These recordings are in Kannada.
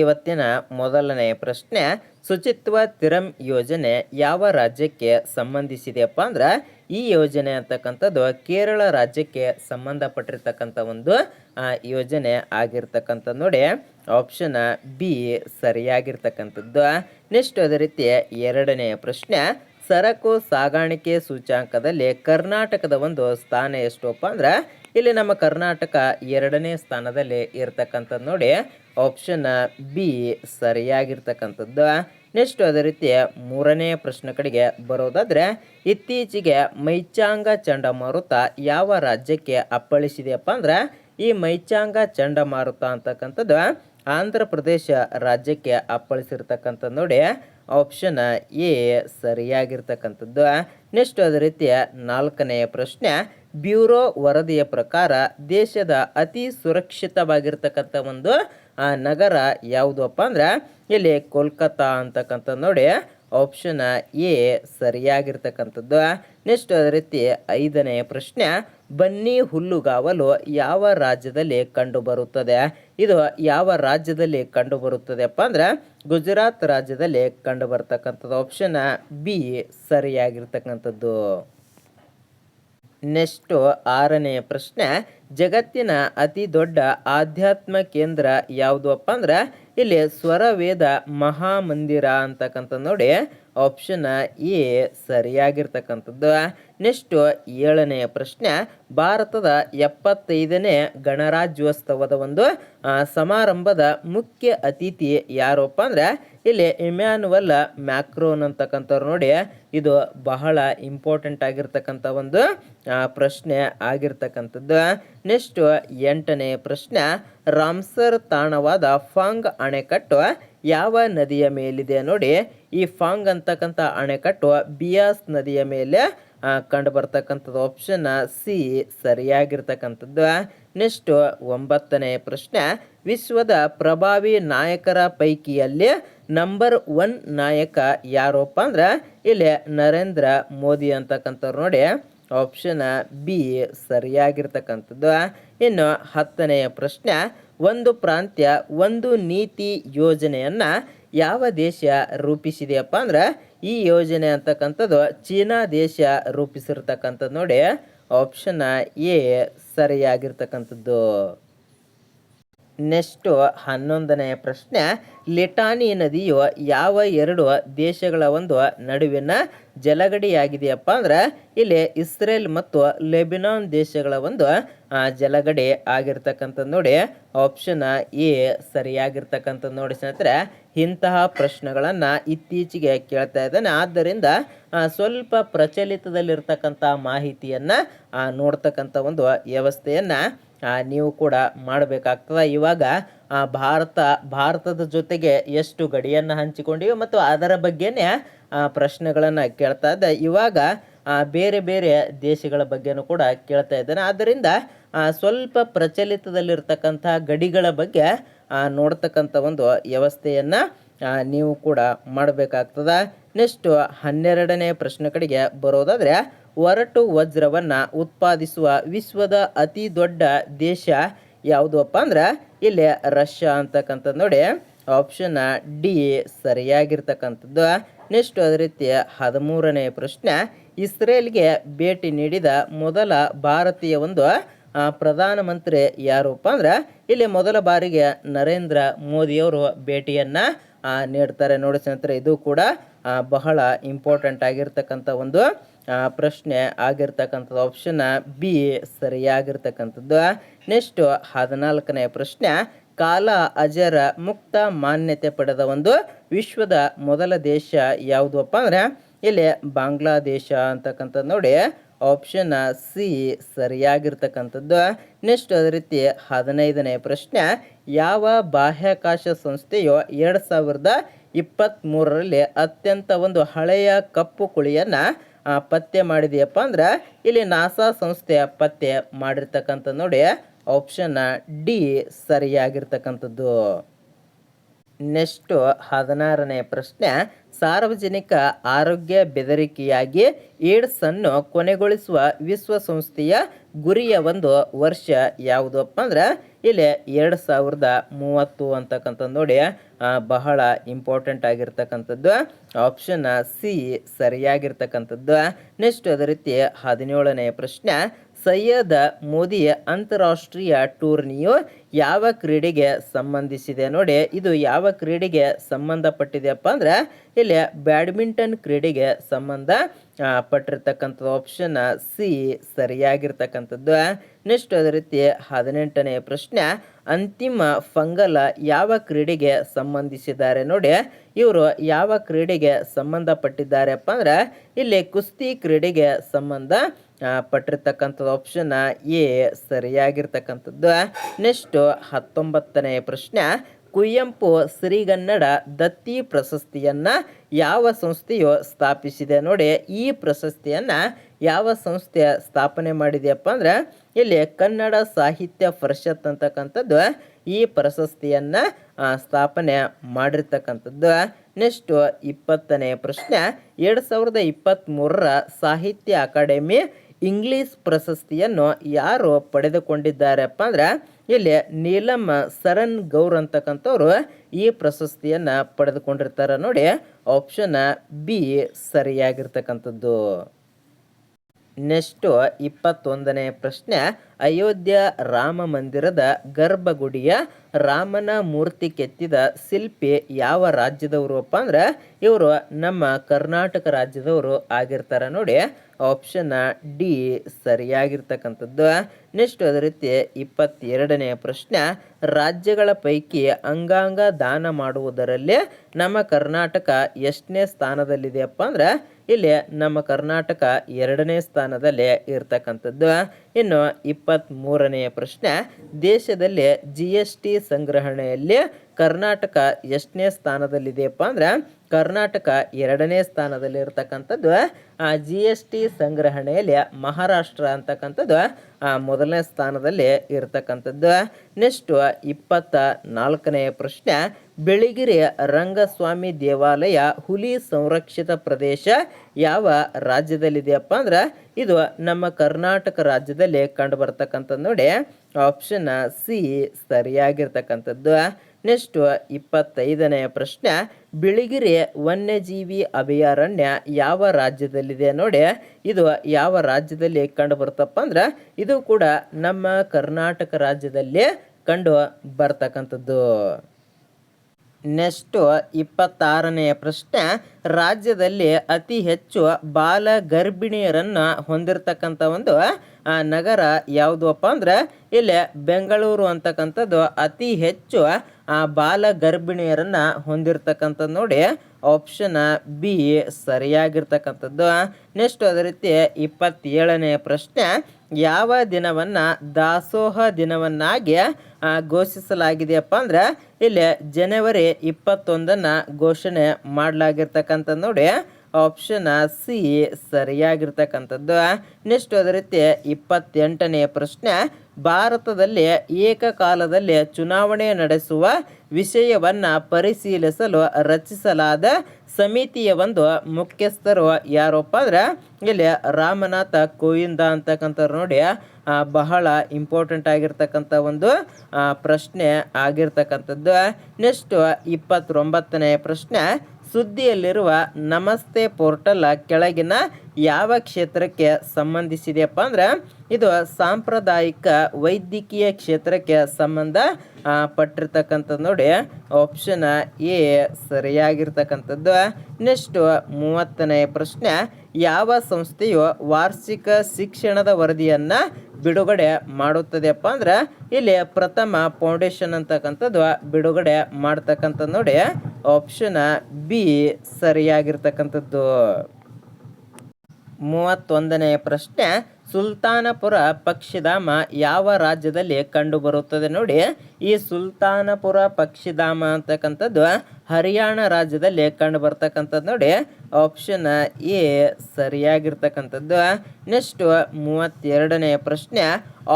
ಇವತ್ತಿನ ಮೊದಲನೆಯ ಪ್ರಶ್ನೆ ಶುಚಿತ್ವ ತಿರಂ ಯೋಜನೆ ಯಾವ ರಾಜ್ಯಕ್ಕೆ ಸಂಬಂಧಿಸಿದೆಯಪ್ಪ ಅಂದ್ರೆ, ಈ ಯೋಜನೆ ಅಂತಕ್ಕಂಥದ್ದು ಕೇರಳ ರಾಜ್ಯಕ್ಕೆ ಸಂಬಂಧಪಟ್ಟಿರ್ತಕ್ಕಂಥ ಒಂದು ಯೋಜನೆ ಆಗಿರ್ತಕ್ಕಂಥದ್ದು ನೋಡಿ. ಆಪ್ಷನ್ ಬಿ ಸರಿಯಾಗಿರ್ತಕ್ಕಂಥದ್ದು. ನೆಕ್ಸ್ಟ್ ಅದೇ ರೀತಿ ಎರಡನೆಯ ಪ್ರಶ್ನೆ, ಸರಕು ಸಾಗಾಣಿಕೆ ಸೂಚ್ಯಾಂಕದಲ್ಲಿ ಕರ್ನಾಟಕದ ಒಂದು ಸ್ಥಾನ ಎಷ್ಟಪ್ಪ ಅಂದ್ರೆ, ಇಲ್ಲಿ ನಮ್ಮ ಕರ್ನಾಟಕ ಎರಡನೇ ಸ್ಥಾನದಲ್ಲಿ ಇರ್ತಕ್ಕಂಥದ್ದು ನೋಡಿ. ಆಪ್ಷನ್ ಬಿ ಸರಿಯಾಗಿರ್ತಕ್ಕಂಥದ್ದು. ನೆಕ್ಸ್ಟ್ ಅದೇ ರೀತಿ ಮೂರನೇ ಪ್ರಶ್ನೆ ಕಡೆಗೆ ಬರೋದಾದ್ರೆ, ಇತ್ತೀಚೆಗೆ ಮೈಚಾಂಗ ಚಂಡಮಾರುತ ಯಾವ ರಾಜ್ಯಕ್ಕೆ ಅಪ್ಪಳಿಸಿದೆಯಪ್ಪ ಅಂದ್ರೆ, ಈ ಮೈಚಾಂಗ ಚಂಡಮಾರುತ ಅಂತಕ್ಕಂಥದ್ದು ಆಂಧ್ರ ಪ್ರದೇಶ ರಾಜ್ಯಕ್ಕೆ ಅಪ್ಪಳಿಸಿರ್ತಕ್ಕಂಥದ್ದು ನೋಡಿ. ಆಪ್ಷನ್ ಎ ಸರಿಯಾಗಿರ್ತಕ್ಕಂಥದ್ದು. ನೆಕ್ಸ್ಟ್ ಅದೇ ರೀತಿ ನಾಲ್ಕನೆಯ ಪ್ರಶ್ನೆ, ಬ್ಯೂರೋ ವರದಿಯ ಪ್ರಕಾರ ದೇಶದ ಅತಿ ಸುರಕ್ಷಿತವಾಗಿರ್ತಕ್ಕಂಥ ಒಂದು ಆ, ನಗರ ಯಾವುದಪ್ಪ ಅಂದ್ರೆ ಇಲ್ಲಿ ಕೋಲ್ಕತ್ತಾ ಅಂತಕ್ಕಂಥದ್ದು ನೋಡಿ ಆಪ್ಷನ್ ಎ ಸರಿಯಾಗಿರ್ತಕ್ಕಂಥದ್ದು. ನೆಕ್ಸ್ಟ್ ಅದೇ ರೀತಿ ಐದನೆಯ ಪ್ರಶ್ನೆ ಬನ್ನಿ ಹುಲ್ಲುಗಾವಲು ಯಾವ ರಾಜ್ಯದಲ್ಲಿ ಕಂಡುಬರುತ್ತದೆ? ಇದು ಯಾವ ರಾಜ್ಯದಲ್ಲಿ ಕಂಡುಬರುತ್ತದೆಪ್ಪ ಅಂದ್ರೆ ಗುಜರಾತ್ ರಾಜ್ಯದಲ್ಲಿ ಕಂಡುಬರ್ತಕ್ಕಂಥದ್ದು. ಆಪ್ಷನ್ ಬಿ ಸರಿಯಾಗಿರ್ತಕ್ಕಂಥದ್ದು. ನೆಕ್ಸ್ಟು ಆರನೆಯ ಪ್ರಶ್ನೆ ಜಗತ್ತಿನ ಅತಿ ದೊಡ್ಡ ಆಧ್ಯಾತ್ಮ ಕೇಂದ್ರ ಯಾವುದು ಅಪ್ಪ ಅಂದ್ರೆ ಇಲ್ಲಿ ಸ್ವರವೇದ ಮಹಾಮಂದಿರ ಅಂತಕ್ಕಂಥ ನೋಡಿ. ಆಪ್ಷನ್ ಎ ಸರಿಯಾಗಿರ್ತಕ್ಕಂಥದ್ದು. ನೆಕ್ಸ್ಟು ಏಳನೆಯ ಪ್ರಶ್ನೆ, ಭಾರತದ ಎಪ್ಪತ್ತೈದನೇ ಗಣರಾಜ್ಯೋತ್ಸವದ ಒಂದು ಸಮಾರಂಭದ ಮುಖ್ಯ ಅತಿಥಿ ಯಾರಪ್ಪ ಅಂದರೆ, ಇಲ್ಲಿ ಇಮ್ಯಾನುವಲ್ ಮ್ಯಾಕ್ರೋನ್ ಅಂತಕ್ಕಂಥವ್ರು ನೋಡಿ, ಇದು ಬಹಳ ಇಂಪಾರ್ಟೆಂಟ್ ಆಗಿರ್ತಕ್ಕಂಥ ಒಂದು ಪ್ರಶ್ನೆ ಆಗಿರ್ತಕ್ಕಂಥದ್ದು. ನೆಕ್ಸ್ಟ್ ಎಂಟನೇ ಪ್ರಶ್ನೆ, ರಾಮ್ಸರ್ ತಾಣವಾದ ಫಾಂಗ್ ಅಣೆಕಟ್ಟು ಯಾವ ನದಿಯ ಮೇಲಿದೆ ನೋಡಿ, ಈ ಫಾಂಗ್ ಅಂತಕ್ಕಂಥ ಅಣೆಕಟ್ಟು ಬಿಯಾಸ್ ನದಿಯ ಮೇಲೆ ಕಂಡು ಬರ್ತಕ್ಕಂಥದ್ದು ಆಪ್ಷನ್ ಸಿ ಸರಿಯಾಗಿರ್ತಕ್ಕಂಥದ್ದು. ನೆಕ್ಸ್ಟ್ ಒಂಬತ್ತನೇ ಪ್ರಶ್ನೆ, ವಿಶ್ವದ ಪ್ರಭಾವಿ ನಾಯಕರ ಪೈಕಿಯಲ್ಲಿ ನಂಬರ್ ಒನ್ ನಾಯಕ ಯಾರಪ್ಪ ಅಂದ್ರೆ, ಇಲ್ಲಿ ನರೇಂದ್ರ ಮೋದಿ ಅಂತಕ್ಕಂಥವ್ರು ನೋಡಿ ಆಪ್ಷನ್ ಬಿ ಸರಿಯಾಗಿರ್ತಕ್ಕಂಥದ್ದು. ಇನ್ನು ಹತ್ತನೆಯ ಪ್ರಶ್ನೆ ಒಂದು ಪ್ರಾಂತ್ಯ, ಒಂದು ನೀತಿ ಯೋಜನೆಯನ್ನು ಯಾವ ದೇಶ ರೂಪಿಸಿದೆಯಪ್ಪ ಅಂದ್ರೆ ಈ ಯೋಜನೆ ಅಂತಕ್ಕಂಥದ್ದು ಚೀನಾ ದೇಶ ರೂಪಿಸಿರ್ತಕ್ಕಂಥದ್ದು ನೋಡಿ ಆಪ್ಷನ್ ಎ ಸರಿಯಾಗಿರ್ತಕ್ಕಂಥದ್ದು. ನೆಕ್ಸ್ಟು ಹನ್ನೊಂದನೆಯ ಪ್ರಶ್ನೆ, ಲಿಟಾನಿ ನದಿಯು ಯಾವ ಎರಡು ದೇಶಗಳ ಒಂದು ನಡುವಿನ ಜಲಗಡಿಯಾಗಿದೆಯಪ್ಪ ಅಂದ್ರೆ, ಇಲ್ಲಿ ಇಸ್ರೇಲ್ ಮತ್ತು ಲೆಬಿನಾನ್ ದೇಶಗಳ ಒಂದು ಜಲಗಡಿ ಆಗಿರ್ತಕ್ಕಂಥದ್ದು ನೋಡಿ ಆಪ್ಷನ್ ಎ ಸರಿಯಾಗಿರ್ತಕ್ಕಂಥದ್ದು ನೋಡಿ ಸ್ನೇಹಿತರೆ. ಇಂತಹ ಪ್ರಶ್ನೆಗಳನ್ನು ಇತ್ತೀಚೆಗೆ ಕೇಳ್ತಾ ಇದ್ದಾನೆ. ಆದ್ದರಿಂದ ಸ್ವಲ್ಪ ಪ್ರಚಲಿತದಲ್ಲಿರ್ತಕ್ಕಂಥ ಮಾಹಿತಿಯನ್ನು ನೋಡ್ತಕ್ಕಂಥ ಒಂದು ವ್ಯವಸ್ಥೆಯನ್ನು ನೀವು ಕೂಡ ಮಾಡಬೇಕಾಗ್ತದೆ. ಇವಾಗ ಭಾರತ, ಭಾರತದ ಜೊತೆಗೆ ಎಷ್ಟು ಗಡಿಯನ್ನು ಹಂಚಿಕೊಂಡಿವೆ ಮತ್ತು ಅದರ ಬಗ್ಗೆನೇ ಪ್ರಶ್ನೆಗಳನ್ನು ಕೇಳ್ತಾ ಇದ್ದೆ ಇವಾಗ ಬೇರೆ ಬೇರೆ ದೇಶಗಳ ಬಗ್ಗೆನೂ ಕೂಡ ಕೇಳ್ತಾ ಇದ್ದೇನೆ. ಆದ್ದರಿಂದ ಸ್ವಲ್ಪ ಪ್ರಚಲಿತದಲ್ಲಿರ್ತಕ್ಕಂಥ ಗಡಿಗಳ ಬಗ್ಗೆ ನೋಡ್ತಕ್ಕಂಥ ಒಂದು ವ್ಯವಸ್ಥೆಯನ್ನು ನೀವು ಕೂಡ ಮಾಡಬೇಕಾಗ್ತದೆ. ನೆಕ್ಸ್ಟು ಹನ್ನೆರಡನೇ ಪ್ರಶ್ನೆ ಕಡೆಗೆ ಬರೋದಾದರೆ ಒರಟು ವಜ್ರವನ್ನು ಉತ್ಪಾದಿಸುವ ವಿಶ್ವದ ಅತಿ ದೊಡ್ಡ ದೇಶ ಯಾವುದಪ್ಪ ಅಂದ್ರೆ ಇಲ್ಲಿ ರಷ್ಯಾ ಅಂತಕ್ಕಂಥದ್ದು ನೋಡಿ. ಆಪ್ಷನ್ ಡಿ ಸರಿಯಾಗಿರ್ತಕ್ಕಂಥದ್ದು. ನೆಕ್ಸ್ಟ್ ಅದೇ ರೀತಿ ಹದಿಮೂರನೇ ಪ್ರಶ್ನೆ. ಇಸ್ರೇಲ್ಗೆ ಭೇಟಿ ನೀಡಿದ ಮೊದಲ ಭಾರತೀಯ ಒಂದು ಪ್ರಧಾನಮಂತ್ರಿ ಯಾರಪ್ಪ ಅಂದ್ರೆ ಇಲ್ಲಿ ಮೊದಲ ಬಾರಿಗೆ ನರೇಂದ್ರ ಮೋದಿಯವರು ಭೇಟಿಯನ್ನು ನೀಡ್ತಾರೆ. ನೋಡಿ ಸ್ನೇಹಿತರೆ, ಇದು ಕೂಡ ಬಹಳ ಇಂಪಾರ್ಟೆಂಟ್ ಆಗಿರ್ತಕ್ಕಂಥ ಒಂದು ಪ್ರಶ್ನೆ ಆಗಿರ್ತಕ್ಕಂಥದ್ದು ಆಪ್ಷನ್ ಬಿ ಸರಿಯಾಗಿರ್ತಕ್ಕಂಥದ್ದು. ನೆಕ್ಸ್ಟ್ ಹದಿನಾಲ್ಕನೇ ಪ್ರಶ್ನೆ, ಕಾಲ ಅಜರ ಮುಕ್ತ ಮಾನ್ಯತೆ ಪಡೆದ ಒಂದು ವಿಶ್ವದ ಮೊದಲ ದೇಶ ಯಾವುದಪ್ಪ ಅಂದ್ರೆ, ಇಲ್ಲಿ ಬಾಂಗ್ಲಾದೇಶ ಅಂತಕ್ಕಂಥದ್ದು ನೋಡಿ. ಆಪ್ಷನ್ ಸಿ ಸರಿಯಾಗಿರ್ತಕ್ಕಂಥದ್ದು. ನೆಕ್ಸ್ಟ್ ಅದೇ ರೀತಿ ಹದಿನೈದನೇ ಪ್ರಶ್ನೆ, ಯಾವ ಬಾಹ್ಯಾಕಾಶ ಸಂಸ್ಥೆಯು ಎರಡು ಸಾವಿರದ ಇಪ್ಪತ್ತ್ಮೂರರಲ್ಲಿ ಅತ್ಯಂತ ಒಂದು ಹಳೆಯ ಕಪ್ಪು ಕುಳಿಯನ್ನು ಪತ್ತೆ ಮಾಡಿದೆಯಪ್ಪ ಅಂದ್ರೆ ಇಲ್ಲಿ ನಾಸಾ ಸಂಸ್ಥೆ ಪತ್ತೆ ಮಾಡಿರ್ತಕ್ಕಂಥ ನೋಡಿ ಆಪ್ಷನ್ ಡಿ ಸರಿಯಾಗಿರ್ತಕ್ಕಂಥದ್ದು. ನೆಕ್ಸ್ಟು ಹದಿನಾರನೇ ಪ್ರಶ್ನೆ, ಸಾರ್ವಜನಿಕ ಆರೋಗ್ಯ ಬೆದರಿಕೆಯಾಗಿ ಏಡ್ಸನ್ನು ಕೊನೆಗೊಳಿಸುವ ವಿಶ್ವಸಂಸ್ಥೆಯ ಗುರಿಯ ಒಂದು ವರ್ಷ ಯಾವುದಪ್ಪ ಅಂದ್ರೆ ಇಲ್ಲಿ ಎರಡು ಸಾವಿರದ ಮೂವತ್ತು ಅಂತಕ್ಕಂಥದ್ದು ನೋಡಿ ಬಹಳ ಇಂಪಾರ್ಟೆಂಟ್ ಆಗಿರ್ತಕ್ಕಂಥದ್ದು. ಆಪ್ಷನ್ ಸಿ ಸರಿಯಾಗಿರ್ತಕ್ಕಂಥದ್ದು. ನೆಕ್ಸ್ಟ್ ಅದೇ ರೀತಿ ಹದಿನೇಳನೇ ಪ್ರಶ್ನೆ, ಸೈಯದ್ ಮೋದಿ ಅಂತಾರಾಷ್ಟ್ರೀಯ ಟೂರ್ನಿಯು ಯಾವ ಕ್ರೀಡೆಗೆ ಸಂಬಂಧಿಸಿದೆ? ನೋಡಿ, ಇದು ಯಾವ ಕ್ರೀಡೆಗೆ ಸಂಬಂಧಪಟ್ಟಿದೆಯಪ್ಪ ಅಂದ್ರೆ, ಇಲ್ಲಿ ಬ್ಯಾಡ್ಮಿಂಟನ್ ಕ್ರೀಡೆಗೆ ಸಂಬಂಧ ಪಟ್ಟಿರ್ತಕ್ಕಂಥದ್ದು ಆಪ್ಷನ್ ಸಿ ಸರಿಯಾಗಿರ್ತಕ್ಕಂಥದ್ದು. ನೆಕ್ಸ್ಟ್ ಅದೇ ರೀತಿ ಹದಿನೆಂಟನೇ ಪ್ರಶ್ನೆ, ಅಂತಿಮ ಫಂಗಲ್ ಯಾವ ಕ್ರೀಡೆಗೆ ಸಂಬಂಧಿಸಿದ್ದಾರೆ ನೋಡಿ. ಇವರು ಯಾವ ಕ್ರೀಡೆಗೆ ಸಂಬಂಧಪಟ್ಟಿದ್ದಾರೆಪ್ಪ ಅಂದ್ರೆ, ಇಲ್ಲಿ ಕುಸ್ತಿ ಕ್ರೀಡೆಗೆ ಸಂಬಂಧ ಪಟ್ಟಿರ್ತಕ್ಕಂಥದ್ದು ಆಪ್ಷನ್ ಎ ಸರಿಯಾಗಿರ್ತಕ್ಕಂಥದ್ದು. ನೆಕ್ಸ್ಟು ಹತ್ತೊಂಬತ್ತನೇ ಪ್ರಶ್ನೆ ಕುವೆಂಪು ಶ್ರೀಗನ್ನಡ ದತ್ತಿ ಪ್ರಶಸ್ತಿಯನ್ನು ಯಾವ ಸಂಸ್ಥೆಯು ಸ್ಥಾಪಿಸಿದೆ ನೋಡಿ, ಈ ಪ್ರಶಸ್ತಿಯನ್ನು ಯಾವ ಸಂಸ್ಥೆ ಸ್ಥಾಪನೆ ಮಾಡಿದೆಯಪ್ಪ ಅಂದ್ರೆ, ಇಲ್ಲಿ ಕನ್ನಡ ಸಾಹಿತ್ಯ ಪರಿಷತ್ ಅಂತಕ್ಕಂಥದ್ದು ಈ ಪ್ರಶಸ್ತಿಯನ್ನು ಸ್ಥಾಪನೆ ಮಾಡಿರ್ತಕ್ಕಂಥದ್ದು. ನೆಕ್ಸ್ಟು ಇಪ್ಪತ್ತನೇ ಪ್ರಶ್ನೆ, ಎರಡು ಸಾವಿರದ ಇಪ್ಪತ್ತ್ಮೂರರ ಸಾಹಿತ್ಯ ಅಕಾಡೆಮಿ ಇಂಗ್ಲೀಷ್ ಪ್ರಶಸ್ತಿಯನ್ನು ಯಾರು ಪಡೆದುಕೊಂಡಿದ್ದಾರೆಪ್ಪ ಅಂದ್ರೆ ಇಲ್ಲಿ ನೀಲಮ್ಮ ಸರನ್ ಗೌರ್ ಅಂತಕ್ಕಂಥವ್ರು ಈ ಪ್ರಶಸ್ತಿಯನ್ನ ಪಡೆದುಕೊಂಡಿರ್ತಾರೆ ನೋಡಿ ಆಪ್ಷನ್ ಬಿ ಸರಿಯಾಗಿರ್ತಕ್ಕಂಥದ್ದು. ನೆಕ್ಸ್ಟು ಇಪ್ಪತ್ತೊಂದನೇ ಪ್ರಶ್ನೆ, ಅಯೋಧ್ಯ ರಾಮ ಮಂದಿರದ ಗರ್ಭಗುಡಿಯ ರಾಮನ ಮೂರ್ತಿ ಕೆತ್ತಿದ ಶಿಲ್ಪಿ ಯಾವ ರಾಜ್ಯದವರು ಅಪ್ಪ ಅಂದ್ರೆ, ಇವರು ನಮ್ಮ ಕರ್ನಾಟಕ ರಾಜ್ಯದವರು ಆಗಿರ್ತಾರೆ ನೋಡಿ ಆಪ್ಷನ್ ಡಿ ಸರಿಯಾಗಿರ್ತಕ್ಕಂಥದ್ದು. ನೆಕ್ಸ್ಟ್ ಅದೇ ರೀತಿ ಇಪ್ಪತ್ತೆರಡನೇ ಪ್ರಶ್ನೆ, ರಾಜ್ಯಗಳ ಪೈಕಿ ಅಂಗಾಂಗ ದಾನ ಮಾಡುವುದರಲ್ಲಿ ನಮ್ಮ ಕರ್ನಾಟಕ ಎಷ್ಟನೇ ಸ್ಥಾನದಲ್ಲಿದೆಯಪ್ಪ ಅಂದ್ರೆ ಇಲ್ಲಿ ನಮ್ಮ ಕರ್ನಾಟಕ ಎರಡನೇ ಸ್ಥಾನದಲ್ಲಿ ಇರ್ತಕ್ಕಂಥದ್ದು. ಇನ್ನು ಇಪ್ಪತ್ತ್ ಮೂರನೆಯ ಪ್ರಶ್ನೆ, ದೇಶದಲ್ಲಿ ಜಿ ಎಸ್ ಟಿ ಸಂಗ್ರಹಣೆಯಲ್ಲಿ ಕರ್ನಾಟಕ ಎಷ್ಟನೇ ಸ್ಥಾನದಲ್ಲಿದೆಯಪ್ಪ ಅಂದ್ರೆ ಕರ್ನಾಟಕ ಎರಡನೇ ಸ್ಥಾನದಲ್ಲಿ ಇರ್ತಕ್ಕಂಥದ್ದು ಆ ಜಿ ಎಸ್ ಟಿ ಸಂಗ್ರಹಣೆಯಲ್ಲಿ ಮಹಾರಾಷ್ಟ್ರ ಅಂತಕ್ಕಂಥದ್ದು ಆ ಮೊದಲನೇ ಸ್ಥಾನದಲ್ಲಿ ಇರ್ತಕ್ಕಂಥದ್ದು. ನೆಕ್ಸ್ಟು ಇಪ್ಪತ್ತ ನಾಲ್ಕನೆಯ ಪ್ರಶ್ನೆ ಬೆಳಗಿರಿ ರಂಗಸ್ವಾಮಿ ದೇವಾಲಯ ಹುಲಿ ಸಂರಕ್ಷಿತ ಪ್ರದೇಶ ಯಾವ ರಾಜ್ಯದಲ್ಲಿದೆಯಪ್ಪ ಅಂದ್ರೆ ಇದು ನಮ್ಮ ಕರ್ನಾಟಕ ರಾಜ್ಯದಲ್ಲಿ ಕಂಡು ನೋಡಿ. ಆಪ್ಷನ್ ಸಿ ಸರಿಯಾಗಿರ್ತಕ್ಕಂಥದ್ದು. ನೆಕ್ಸ್ಟ್ ಇಪ್ಪತ್ತೈದನೆಯ ಪ್ರಶ್ನೆ, ಬಿಳಿಗಿರಿ ವನ್ಯಜೀವಿ ಅಭಯಾರಣ್ಯ ಯಾವ ರಾಜ್ಯದಲ್ಲಿದೆ ನೋಡಿ. ಇದು ಯಾವ ರಾಜ್ಯದಲ್ಲಿ ಕಂಡು ಬರ್ತಪ್ಪ ಅಂದ್ರೆ ಇದು ಕೂಡ ನಮ್ಮ ಕರ್ನಾಟಕ ರಾಜ್ಯದಲ್ಲಿ ಕಂಡು ಬರ್ತಕ್ಕಂಥದ್ದು. ನೆಕ್ಸ್ಟು ಇಪ್ಪತ್ತಾರನೆಯ ಪ್ರಶ್ನೆ, ರಾಜ್ಯದಲ್ಲಿ ಅತಿ ಹೆಚ್ಚು ಬಾಲ ಗರ್ಭಿಣಿಯರನ್ನು ಹೊಂದಿರತಕ್ಕಂಥ ಒಂದು ನಗರ ಯಾವುದಪ್ಪ ಅಂದರೆ, ಇಲ್ಲಿ ಬೆಂಗಳೂರು ಅಂತಕ್ಕಂಥದ್ದು ಅತಿ ಹೆಚ್ಚು, ಆ ಬಾಲ ಗರ್ಭಿಣಿಯರನ್ನು ಹೊಂದಿರತಕ್ಕಂಥದ್ದು ನೋಡಿ. ಆಪ್ಷನ್ ಬಿ ಸರಿಯಾಗಿರ್ತಕ್ಕಂಥದ್ದು ನೆಕ್ಸ್ಟ್ ಅದೇ ರೀತಿ ಇಪ್ಪತ್ತೇಳನೆಯ ಪ್ರಶ್ನೆ. ಯಾವ ದಿನವನ್ನು ದಾಸೋಹ ದಿನವನ್ನಾಗಿ ಘೋಷಿಸಲಾಗಿದೆಯಪ್ಪ ಅಂದ್ರೆ, ಇಲ್ಲಿ ಜನವರಿ ಇಪ್ಪತ್ತೊಂದನ್ನು ಘೋಷಣೆ ಮಾಡಲಾಗಿರ್ತಕ್ಕಂಥದ್ದು ನೋಡಿ. ಆಪ್ಷನ್ ಸಿ ಸರಿಯಾಗಿರ್ತಕ್ಕಂಥದ್ದು. ನೆಕ್ಸ್ಟ್ ಅದೇ ರೀತಿ ಇಪ್ಪತ್ತೆಂಟನೆಯ ಪ್ರಶ್ನೆ. ಭಾರತದಲ್ಲಿ ಏಕಕಾಲದಲ್ಲಿ ಚುನಾವಣೆ ನಡೆಸುವ ವಿಷಯವನ್ನು ಪರಿಶೀಲಿಸಲು ರಚಿಸಲಾದ ಸಮಿತಿಯ ಒಂದು ಮುಖ್ಯಸ್ಥರು ಯಾರಪ್ಪ ಅಂದ್ರೆ ಇಲ್ಲಿ ರಾಮನಾಥ ಕೋವಿಂದ ಅಂತಕ್ಕಂಥವ್ರು ನೋಡಿ. ಬಹಳ ಇಂಪಾರ್ಟೆಂಟ್ ಆಗಿರ್ತಕ್ಕಂಥ ಒಂದು ಪ್ರಶ್ನೆ ಆಗಿರ್ತಕ್ಕಂಥದ್ದು. ನೆಕ್ಸ್ಟ್ ಇಪ್ಪತ್ತೊಂಬತ್ತನೇ ಪ್ರಶ್ನೆ. ಸುದ್ದಿಯಲ್ಲಿರುವ ನಮಸ್ತೆ ಪೋರ್ಟಲ್ ಕೆಳಗಿನ ಯಾವ ಕ್ಷೇತ್ರಕ್ಕೆ ಸಂಬಂಧಿಸಿದೆಯಪ್ಪ ಅಂದ್ರೆ, ಇದು ಸಾಂಪ್ರದಾಯಿಕ ವೈದ್ಯಕೀಯ ಕ್ಷೇತ್ರಕ್ಕೆ ಸಂಬಂಧ ಪಟ್ಟಿರ್ತಕ್ಕಂಥದ್ದು ನೋಡಿ. ಆಪ್ಷನ್ ಎ ಸರಿಯಾಗಿರ್ತಕ್ಕಂಥದ್ದು. ನೆಕ್ಸ್ಟ್ ಮೂವತ್ತನೇ ಪ್ರಶ್ನೆ. ಯಾವ ಸಂಸ್ಥೆಯು ವಾರ್ಷಿಕ ಶಿಕ್ಷಣದ ವರದಿಯನ್ನು ಬಿಡುಗಡೆ ಮಾಡುತ್ತದೆಯಪ್ಪ ಅಂದ್ರೆ ಇಲ್ಲಿ ಪ್ರಥಮ ಫೌಂಡೇಶನ್ ಅಂತಕ್ಕಂಥದ್ದು ಬಿಡುಗಡೆ ಮಾಡ್ತಕ್ಕಂಥದ್ದು ನೋಡಿ. ಆಪ್ಷನ್ ಬಿ ಸರಿಯಾಗಿರ್ತಕ್ಕಂಥದ್ದು. ಮೂವತ್ತೊಂದನೆಯ ಪ್ರಶ್ನೆ. ಸುಲ್ತಾನಪುರ ಪಕ್ಷಿಧಾಮ ಯಾವ ರಾಜ್ಯದಲ್ಲಿ ಕಂಡುಬರುತ್ತದೆ ನೋಡಿ, ಈ ಸುಲ್ತಾನಪುರ ಪಕ್ಷಿಧಾಮ ಅಂತಕ್ಕಂಥದ್ದು ಹರಿಯಾಣ ರಾಜ್ಯದಲ್ಲಿ ಕಂಡು ಬರ್ತಕ್ಕಂಥದ್ದು ನೋಡಿ. ಆಪ್ಷನ್ ಎ ಸರಿಯಾಗಿರ್ತಕ್ಕಂಥದ್ದು. ನೆಕ್ಸ್ಟ್ ಮೂವತ್ತೆರಡನೆಯ ಪ್ರಶ್ನೆ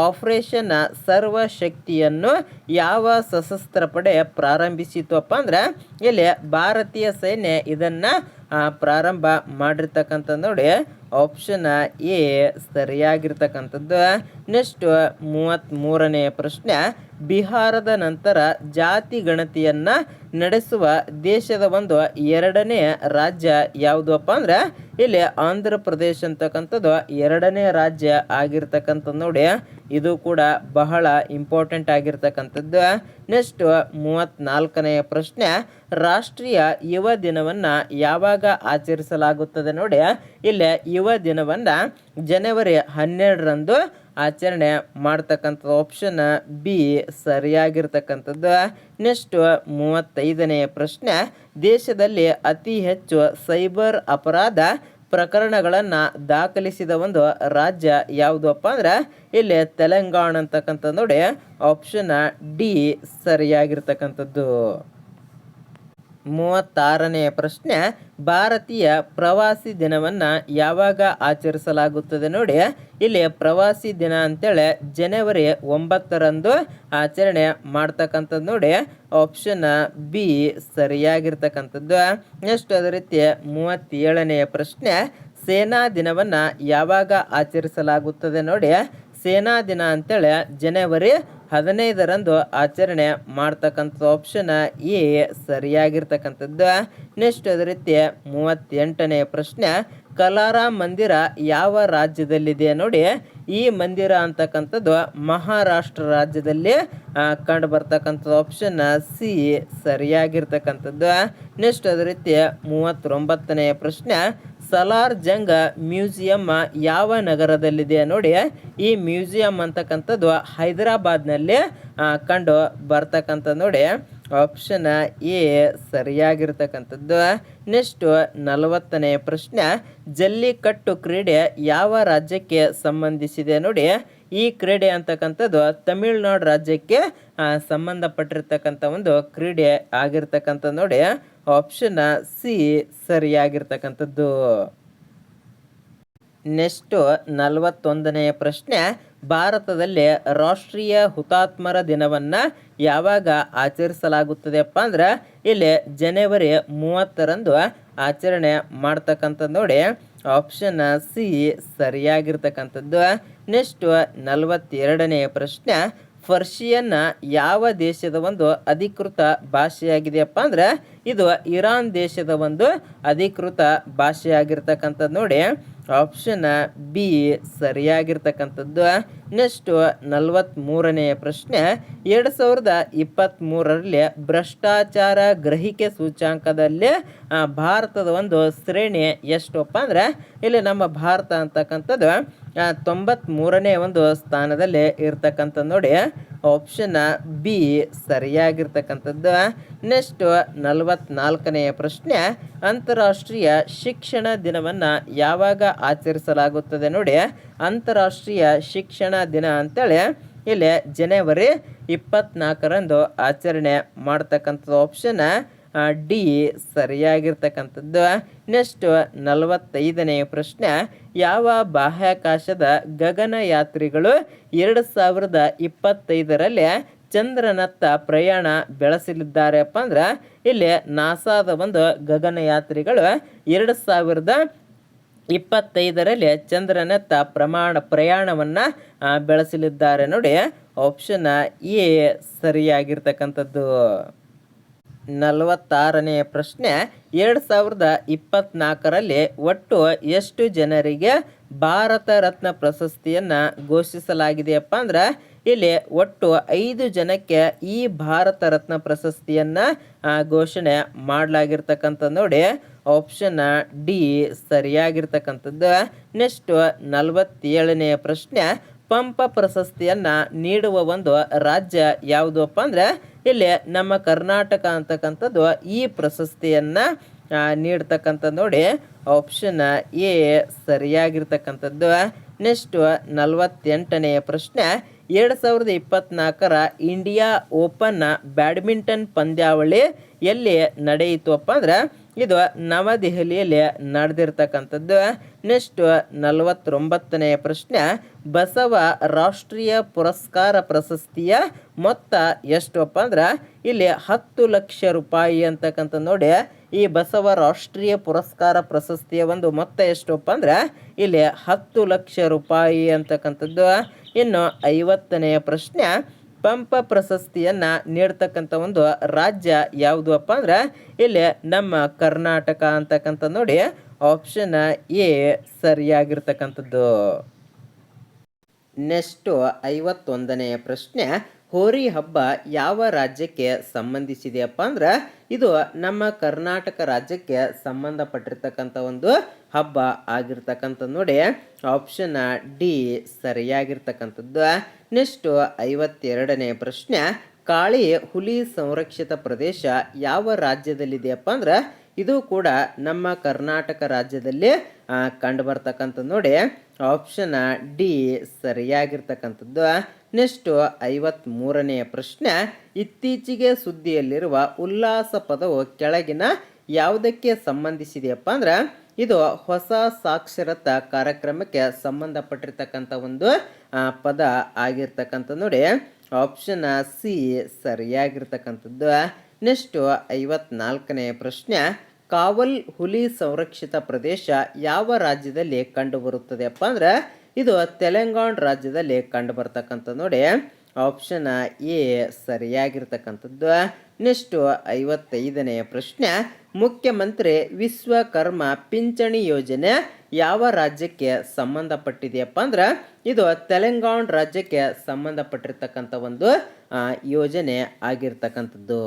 ಆಪರೇಷನ್ ಸರ್ವಶಕ್ತಿಯನ್ನು ಯಾವ ಸಶಸ್ತ್ರ ಪಡೆ ಪ್ರಾರಂಭಿಸಿತಪ್ಪ ಅಂದ್ರೆ, ಇಲ್ಲಿ ಭಾರತೀಯ ಸೈನ್ಯ ಇದನ್ನು ಪ್ರಾರಂಭ ಮಾಡಿರ್ತಕ್ಕಂಥದ್ದು ನೋಡಿ. ಆಪ್ಷನ್ ಎ ಸರಿಯಾಗಿರ್ತಕ್ಕಂಥದ್ದು. ನೆಕ್ಸ್ಟ್ ಮೂವತ್ತ್ಮೂರನೇ ಪ್ರಶ್ನೆ. ಬಿಹಾರದ ನಂತರ ಜಾತಿ ಗಣತಿಯನ್ನು ನಡೆಸುವ ದೇಶದ ಒಂದು ಎರಡನೇ ರಾಜ್ಯ ಯಾವುದಪ್ಪ ಅಂದರೆ, ಇಲ್ಲಿ ಆಂಧ್ರ ಪ್ರದೇಶ ಅಂತಕ್ಕಂಥದ್ದು ಎರಡನೇ ರಾಜ್ಯ ಆಗಿರ್ತಕ್ಕಂಥದ್ದು ನೋಡಿ. ಇದು ಕೂಡ ಬಹಳ ಇಂಪಾರ್ಟೆಂಟ್ ಆಗಿರ್ತಕ್ಕಂಥದ್ದು. ನೆಕ್ಸ್ಟ್ ಮೂವತ್ತ್ನಾಲ್ಕನೆಯ ಪ್ರಶ್ನೆ, ರಾಷ್ಟ್ರೀಯ ಯುವ ದಿನವನ್ನು ಯಾವಾಗ ಆಚರಿಸಲಾಗುತ್ತದೆ ನೋಡಿ. ಇಲ್ಲಿ ಯುವ ದಿನವನ್ನು ಜನವರಿ ಹನ್ನೆರಡರಂದು ಆಚರಣೆ ಮಾಡ್ತಕ್ಕಂಥ ಆಪ್ಷನ್ ಬಿ ಸರಿಯಾಗಿರ್ತಕ್ಕಂಥದ್ದು. ನೆಕ್ಸ್ಟ್ ಮೂವತ್ತೈದನೆಯ ಪ್ರಶ್ನೆ, ದೇಶದಲ್ಲಿ ಅತಿ ಹೆಚ್ಚು ಸೈಬರ್ ಅಪರಾಧ ಪ್ರಕರಣಗಳನ್ನು ದಾಖಲಿಸಿದ ಒಂದು ರಾಜ್ಯ ಯಾವುದಪ್ಪ ಅಂದ್ರೆ ಇಲ್ಲಿ ತೆಲಂಗಾಣ ಅಂತಕ್ಕಂಥದ್ದು ನೋಡಿ ಆಪ್ಷನ್ ಡಿ ಸರಿಯಾಗಿರ್ತಕ್ಕಂಥದ್ದು. ಮೂವತ್ತಾರನೆಯ ಪ್ರಶ್ನೆ, ಭಾರತೀಯ ಪ್ರವಾಸಿ ದಿನವನ್ನು ಯಾವಾಗ ಆಚರಿಸಲಾಗುತ್ತದೆ ನೋಡಿ. ಇಲ್ಲಿ ಪ್ರವಾಸಿ ದಿನ ಅಂತೇಳಿ ಜನವರಿ ಒಂಬತ್ತರಂದು ಆಚರಣೆ ಮಾಡ್ತಕ್ಕಂಥದ್ದು ನೋಡಿ. ಆಪ್ಷನ್ ಬಿ ಸರಿಯಾಗಿರ್ತಕ್ಕಂಥದ್ದು. ನೆಕ್ಸ್ಟ್ ಅದೇ ರೀತಿ ಮೂವತ್ತೇಳನೆಯ ಪ್ರಶ್ನೆ, ಸೇನಾ ದಿನವನ್ನು ಯಾವಾಗ ಆಚರಿಸಲಾಗುತ್ತದೆ ನೋಡಿ. ಸೇನಾ ದಿನ ಅಂತೇಳಿ ಜನವರಿ ಹದಿನೈದರಂದು ಆಚರಣೆ ಮಾಡ್ತಕ್ಕಂಥ ಆಪ್ಷನ್ ಎ ಸರಿಯಾಗಿರ್ತಕ್ಕಂಥದ್ದು. ನೆಕ್ಸ್ಟ್ ಅದೇ ರೀತಿ ಮೂವತ್ತೆಂಟನೇ ಪ್ರಶ್ನೆ ಕಲಾರಾಮ್ ಮಂದಿರ ಯಾವ ರಾಜ್ಯದಲ್ಲಿದೆ ನೋಡಿ. ಈ ಮಂದಿರ ಅಂತಕ್ಕಂಥದ್ದು ಮಹಾರಾಷ್ಟ್ರ ರಾಜ್ಯದಲ್ಲಿ ಕಂಡು ಬರ್ತಕ್ಕಂಥದ್ದು ಆಪ್ಷನ್ ಸಿ ಸರಿಯಾಗಿರ್ತಕ್ಕಂಥದ್ದು. ನೆಕ್ಸ್ಟ್ ಅದೇ ರೀತಿ ಮೂವತ್ತೊಂಬತ್ತನೆಯ ಪ್ರಶ್ನೆ ಸಲಾರ್ ಜಂಗ ಮ್ಯೂಸಿಯಂ ಯಾವ ನಗರದಲ್ಲಿದೆ ನೋಡಿ, ಈ ಮ್ಯೂಸಿಯಂ ಅಂತಕ್ಕಂಥದ್ದು ಹೈದರಾಬಾದ್ನಲ್ಲಿ ಕಂಡು ಬರ್ತಕ್ಕಂಥ ನೋಡಿ, ಆಪ್ಷನ್ ಎ ಸರಿಯಾಗಿರ್ತಕ್ಕಂಥದ್ದು. ನೆಕ್ಸ್ಟ್ ನಲವತ್ತನೇ ಪ್ರಶ್ನೆ, ಜಲ್ಲಿಕಟ್ಟು ಕ್ರೀಡೆ ಯಾವ ರಾಜ್ಯಕ್ಕೆ ಸಂಬಂಧಿಸಿದೆ ನೋಡಿ, ಈ ಕ್ರೀಡೆ ಅಂತಕ್ಕಂಥದ್ದು ತಮಿಳುನಾಡು ರಾಜ್ಯಕ್ಕೆ ಸಂಬಂಧಪಟ್ಟಿರ್ತಕ್ಕಂಥ ಒಂದು ಕ್ರೀಡೆ ಆಗಿರ್ತಕ್ಕಂಥ ನೋಡಿ ಆಪ್ಷನ್ ಸಿ ಸರಿಯಾಗಿರ್ತಕ್ಕಂಥದ್ದು. ನೆಕ್ಸ್ಟು ನಲವತ್ತೊಂದನೆಯ ಪ್ರಶ್ನೆ, ಭಾರತದಲ್ಲಿ ರಾಷ್ಟ್ರೀಯ ಹುತಾತ್ಮರ ದಿನವನ್ನು ಯಾವಾಗ ಆಚರಿಸಲಾಗುತ್ತದೆಪ್ಪ ಅಂದ್ರೆ, ಇಲ್ಲಿ ಜನವರಿ ಮೂವತ್ತರಂದು ಆಚರಣೆ ಮಾಡ್ತಕ್ಕಂಥದ್ದು ನೋಡಿ. ಆಪ್ಷನ್ ಸಿ ಸರಿಯಾಗಿರ್ತಕ್ಕಂಥದ್ದು. ನೆಕ್ಸ್ಟ್ ನಲವತ್ತೆರಡನೆಯ ಪ್ರಶ್ನೆ ಫರ್ಷಿಯನ್ ಯಾವ ದೇಶದ ಒಂದು ಅಧಿಕೃತ ಭಾಷೆಯಾಗಿದೆಯಪ್ಪ ಅಂದ್ರೆ ಇದು ಇರಾನ್ ದೇಶದ ಒಂದು ಅಧಿಕೃತ ಭಾಷೆಯಾಗಿರ್ತಕ್ಕಂಥದ್ದು ನೋಡಿ. ಆಪ್ಷನ್ ಬಿ ಸರಿಯಾಗಿರ್ತಕ್ಕಂಥದ್ದು. ನೆಕ್ಸ್ಟ್ ನಲವತ್ತ್ಮೂರನೆಯ ಪ್ರಶ್ನೆ. ಎರಡು ಸಾವಿರದ ಇಪ್ಪತ್ತ್ಮೂರರಲ್ಲಿ ಭ್ರಷ್ಟಾಚಾರ ಗ್ರಹಿಕೆ ಸೂಚ್ಯಾಂಕದಲ್ಲಿ ಭಾರತದ ಒಂದು ಶ್ರೇಣಿ ಎಷ್ಟಪ್ಪ ಅಂದ್ರೆ ಇಲ್ಲಿ ನಮ್ಮ ಭಾರತ ಅಂತಕ್ಕಂಥದ್ದು ತೊಂಬತ್ತ್ಮೂರನೇ ಒಂದು ಸ್ಥಾನದಲ್ಲಿ ಇರ್ತಕ್ಕಂಥದ್ದು ನೋಡಿ. ಆಪ್ಷನ್ ಬಿ ಸರಿಯಾಗಿರ್ತಕ್ಕಂಥದ್ದು. ನೆಕ್ಸ್ಟ್ ನಲವತ್ನಾಲ್ಕನೆಯ ಪ್ರಶ್ನೆ, ಅಂತಾರಾಷ್ಟ್ರೀಯ ಶಿಕ್ಷಣ ದಿನವನ್ನು ಯಾವಾಗ ಆಚರಿಸಲಾಗುತ್ತದೆ ನೋಡಿ. ಅಂತಾರಾಷ್ಟ್ರೀಯ ಶಿಕ್ಷಣ ದಿನ ಅಂತೇಳಿ ಇಲ್ಲಿ ಜನವರಿ ಇಪ್ಪತ್ನಾಲ್ಕರಂದು ಆಚರಣೆ ಮಾಡ್ತಕ್ಕಂಥದ್ದು. ಆಪ್ಷನ್ ಡಿ ಸರಿಯಾಗಿರ್ತಕ್ಕಂಥದ್ದು. ನೆಕ್ಸ್ಟ್ ನಲವತ್ತೈದನೇ ಪ್ರಶ್ನೆ, ಯಾವ ಬಾಹ್ಯಾಕಾಶದ ಗಗನಯಾತ್ರಿಗಳು ಎರಡು ಸಾವಿರದ ಇಪ್ಪತ್ತೈದರಲ್ಲಿ ಚಂದ್ರನತ್ತ ಪ್ರಯಾಣ ಬೆಳೆಸಲಿದ್ದಾರೆಪ್ಪ ಅಂದ್ರೆ, ಇಲ್ಲಿ ನಾಸಾದ ಒಂದು ಗಗನಯಾತ್ರಿಗಳು ಎರಡು ಸಾವಿರದ ಇಪ್ಪತ್ತೈದರಲ್ಲಿ ಚಂದ್ರನತ್ತ ಪ್ರಮಾಣ, ಪ್ರಯಾಣವನ್ನು ಬೆಳೆಸಲಿದ್ದಾರೆ. ನೋಡಿ ಆಪ್ಷನ್ ಎ ಸರಿಯಾಗಿರ್ತಕ್ಕಂಥದ್ದು. ನಲವತ್ತಾರನೆಯ ಪ್ರಶ್ನೆ. ಎರಡು ಸಾವಿರದ ಇಪ್ಪತ್ನಾಲ್ಕರಲ್ಲಿ ಒಟ್ಟು ಎಷ್ಟು ಜನರಿಗೆ ಭಾರತ ರತ್ನ ಪ್ರಶಸ್ತಿಯನ್ನು ಘೋಷಿಸಲಾಗಿದೆಯಪ್ಪ ಅಂದ್ರೆ, ಇಲ್ಲಿ ಒಟ್ಟು ಐದು ಜನಕ್ಕೆ ಈ ಭಾರತ ರತ್ನ ಪ್ರಶಸ್ತಿಯನ್ನು ಘೋಷಣೆ ಮಾಡಲಾಗಿರ್ತಕ್ಕಂಥ ನೋಡಿ ಆಪ್ಷನ್ ಡಿ ಸರಿಯಾಗಿರ್ತಕ್ಕಂಥದ್ದು. ನೆಕ್ಸ್ಟ್ ನಲವತ್ತೇಳನೆಯ ಪ್ರಶ್ನೆ. ಪಂಪ ಪ್ರಶಸ್ತಿಯನ್ನ ನೀಡುವ ಒಂದು ರಾಜ್ಯ ಯಾವುದಪ್ಪ ಅಂದ್ರೆ ಇಲ್ಲಿ ನಮ್ಮ ಕರ್ನಾಟಕ ಅಂತಕ್ಕಂಥದ್ದು ಈ ಪ್ರಶಸ್ತಿಯನ್ನು ನೀಡ್ತಕ್ಕಂಥದ್ದು ನೋಡಿ ಆಪ್ಷನ್ ಎ ಸರಿಯಾಗಿರ್ತಕ್ಕಂಥದ್ದು. ನೆಕ್ಸ್ಟ್ ನಲವತ್ತೆಂಟನೆಯ ಪ್ರಶ್ನೆ. ಎರಡು ಸಾವಿರದ ಇಪ್ಪತ್ನಾಲ್ಕರ ಇಂಡಿಯಾ ಓಪನ್ ಬ್ಯಾಡ್ಮಿಂಟನ್ ಪಂದ್ಯಾವಳಿ ಎಲ್ಲಿ ನಡೆಯಿತು ಅಪ್ಪ ಅಂದ್ರೆ ಇದು ನವದೆಹಲಿಯಲ್ಲಿ ನಡೆದಿರ್ತಕ್ಕಂಥದ್ದು. ನೆಕ್ಸ್ಟ್ ನಲವತ್ತೊಂಬತ್ತನೆಯ ಪ್ರಶ್ನೆ. ಬಸವ ರಾಷ್ಟ್ರೀಯ ಪುರಸ್ಕಾರ ಪ್ರಶಸ್ತಿಯ ಮೊತ್ತ ಎಷ್ಟಪ್ಪ ಅಂದ್ರೆ ಇಲ್ಲಿ ಹತ್ತು ಲಕ್ಷ ರೂಪಾಯಿ ಅಂತಕ್ಕಂಥ ನೋಡಿ, ಈ ಬಸವ ರಾಷ್ಟ್ರೀಯ ಪುರಸ್ಕಾರ ಪ್ರಶಸ್ತಿಯ ಒಂದು ಮೊತ್ತ ಎಷ್ಟಪ್ಪ ಅಂದ್ರೆ ಇಲ್ಲಿ ಹತ್ತು ಲಕ್ಷ ರೂಪಾಯಿ ಅಂತಕ್ಕಂಥದ್ದು. ಇನ್ನು ಐವತ್ತನೆಯ ಪ್ರಶ್ನೆ, ಪಂಪ ಪ್ರಶಸ್ತಿಯನ್ನ ನೀಡ್ತಕ್ಕಂಥ ಒಂದು ರಾಜ್ಯ ಯಾವುದು ಅಪ್ಪ ಅಂದ್ರೆ ಇಲ್ಲಿ ನಮ್ಮ ಕರ್ನಾಟಕ ಅಂತಕ್ಕಂಥ ನೋಡಿ ಆಪ್ಷನ್ ಎ ಸರಿಯಾಗಿರ್ತಕ್ಕಂಥದ್ದು. ನೆಕ್ಸ್ಟು ಐವತ್ತೊಂದನೆಯ ಪ್ರಶ್ನೆ, ಹೋರಿ ಹಬ್ಬ ಯಾವ ರಾಜ್ಯಕ್ಕೆ ಸಂಬಂಧಿಸಿದೆಯಪ್ಪ ಅಂದ್ರೆ ಇದು ನಮ್ಮ ಕರ್ನಾಟಕ ರಾಜ್ಯಕ್ಕೆ ಸಂಬಂಧಪಟ್ಟಿರ್ತಕ್ಕಂಥ ಒಂದು ಹಬ್ಬ ಆಗಿರ್ತಕ್ಕಂಥ ನೋಡಿ. ಆಪ್ಷನ್ ಡಿ ಸರಿಯಾಗಿರ್ತಕ್ಕಂಥದ್ದು. ನೆಕ್ಸ್ಟು ಐವತ್ತೆರಡನೇ ಪ್ರಶ್ನೆ, ಕಾಳಿ ಹುಲಿ ಸಂರಕ್ಷಿತ ಪ್ರದೇಶ ಯಾವ ರಾಜ್ಯದಲ್ಲಿದೆಯಪ್ಪ ಅಂದ್ರೆ ಇದು ಕೂಡ ನಮ್ಮ ಕರ್ನಾಟಕ ರಾಜ್ಯದಲ್ಲಿ ಕಂಡು ಬರ್ತಕ್ಕಂಥ ನೋಡಿ. ಆಪ್ಷನ್ ಡಿ ಸರಿಯಾಗಿರ್ತಕ್ಕಂಥದ್ದು. ನೆಕ್ಸ್ಟು ಐವತ್ತ್ಮೂರನೆಯ ಪ್ರಶ್ನೆ, ಇತ್ತೀಚೆಗೆ ಸುದ್ದಿಯಲ್ಲಿರುವ ಉಲ್ಲಾಸ ಪದವು ಕೆಳಗಿನ ಯಾವುದಕ್ಕೆ ಸಂಬಂಧಿಸಿದೆಯಪ್ಪ ಅಂದ್ರೆ, ಇದು ಹೊಸ ಸಾಕ್ಷರತಾ ಕಾರ್ಯಕ್ರಮಕ್ಕೆ ಸಂಬಂಧಪಟ್ಟಿರ್ತಕ್ಕಂಥ ಒಂದು ಪದ ಆಗಿರ್ತಕ್ಕಂಥ ನೋಡಿ. ಆಪ್ಷನ್ ಸಿ ಸರಿಯಾಗಿರ್ತಕ್ಕಂಥದ್ದು. ನೆಕ್ಸ್ಟು ಐವತ್ನಾಲ್ಕನೆಯ ಪ್ರಶ್ನೆ ಕಾವಲ್ ಹುಲಿ ಸಂರಕ್ಷಿತ ಪ್ರದೇಶ ಯಾವ ರಾಜ್ಯದಲ್ಲಿ ಕಂಡುಬರುತ್ತದೆಯಪ್ಪ ಅಂದ್ರೆ ಇದು ತೆಲಂಗಾಣ ರಾಜ್ಯದಲ್ಲಿ ಕಂಡು ಬರ್ತಕ್ಕಂಥ ನೋಡಿ. ಆಪ್ಷನ್ ಎ ಸರಿಯಾಗಿರ್ತಕ್ಕಂಥದ್ದು. ನೆಕ್ಸ್ಟು ಐವತ್ತೈದನೆಯ ಪ್ರಶ್ನೆ. ಮುಖ್ಯಮಂತ್ರಿ ವಿಶ್ವಕರ್ಮ ಪಿಂಚಣಿ ಯೋಜನೆ ಯಾವ ರಾಜ್ಯಕ್ಕೆ ಸಂಬಂಧಪಟ್ಟಿದೆಯಪ್ಪ ಅಂದ್ರೆ ಇದು ತೆಲಂಗಾಣ ರಾಜ್ಯಕ್ಕೆ ಸಂಬಂಧಪಟ್ಟಿರ್ತಕ್ಕಂಥ ಒಂದು ಯೋಜನೆ ಆಗಿರ್ತಕ್ಕಂಥದ್ದು.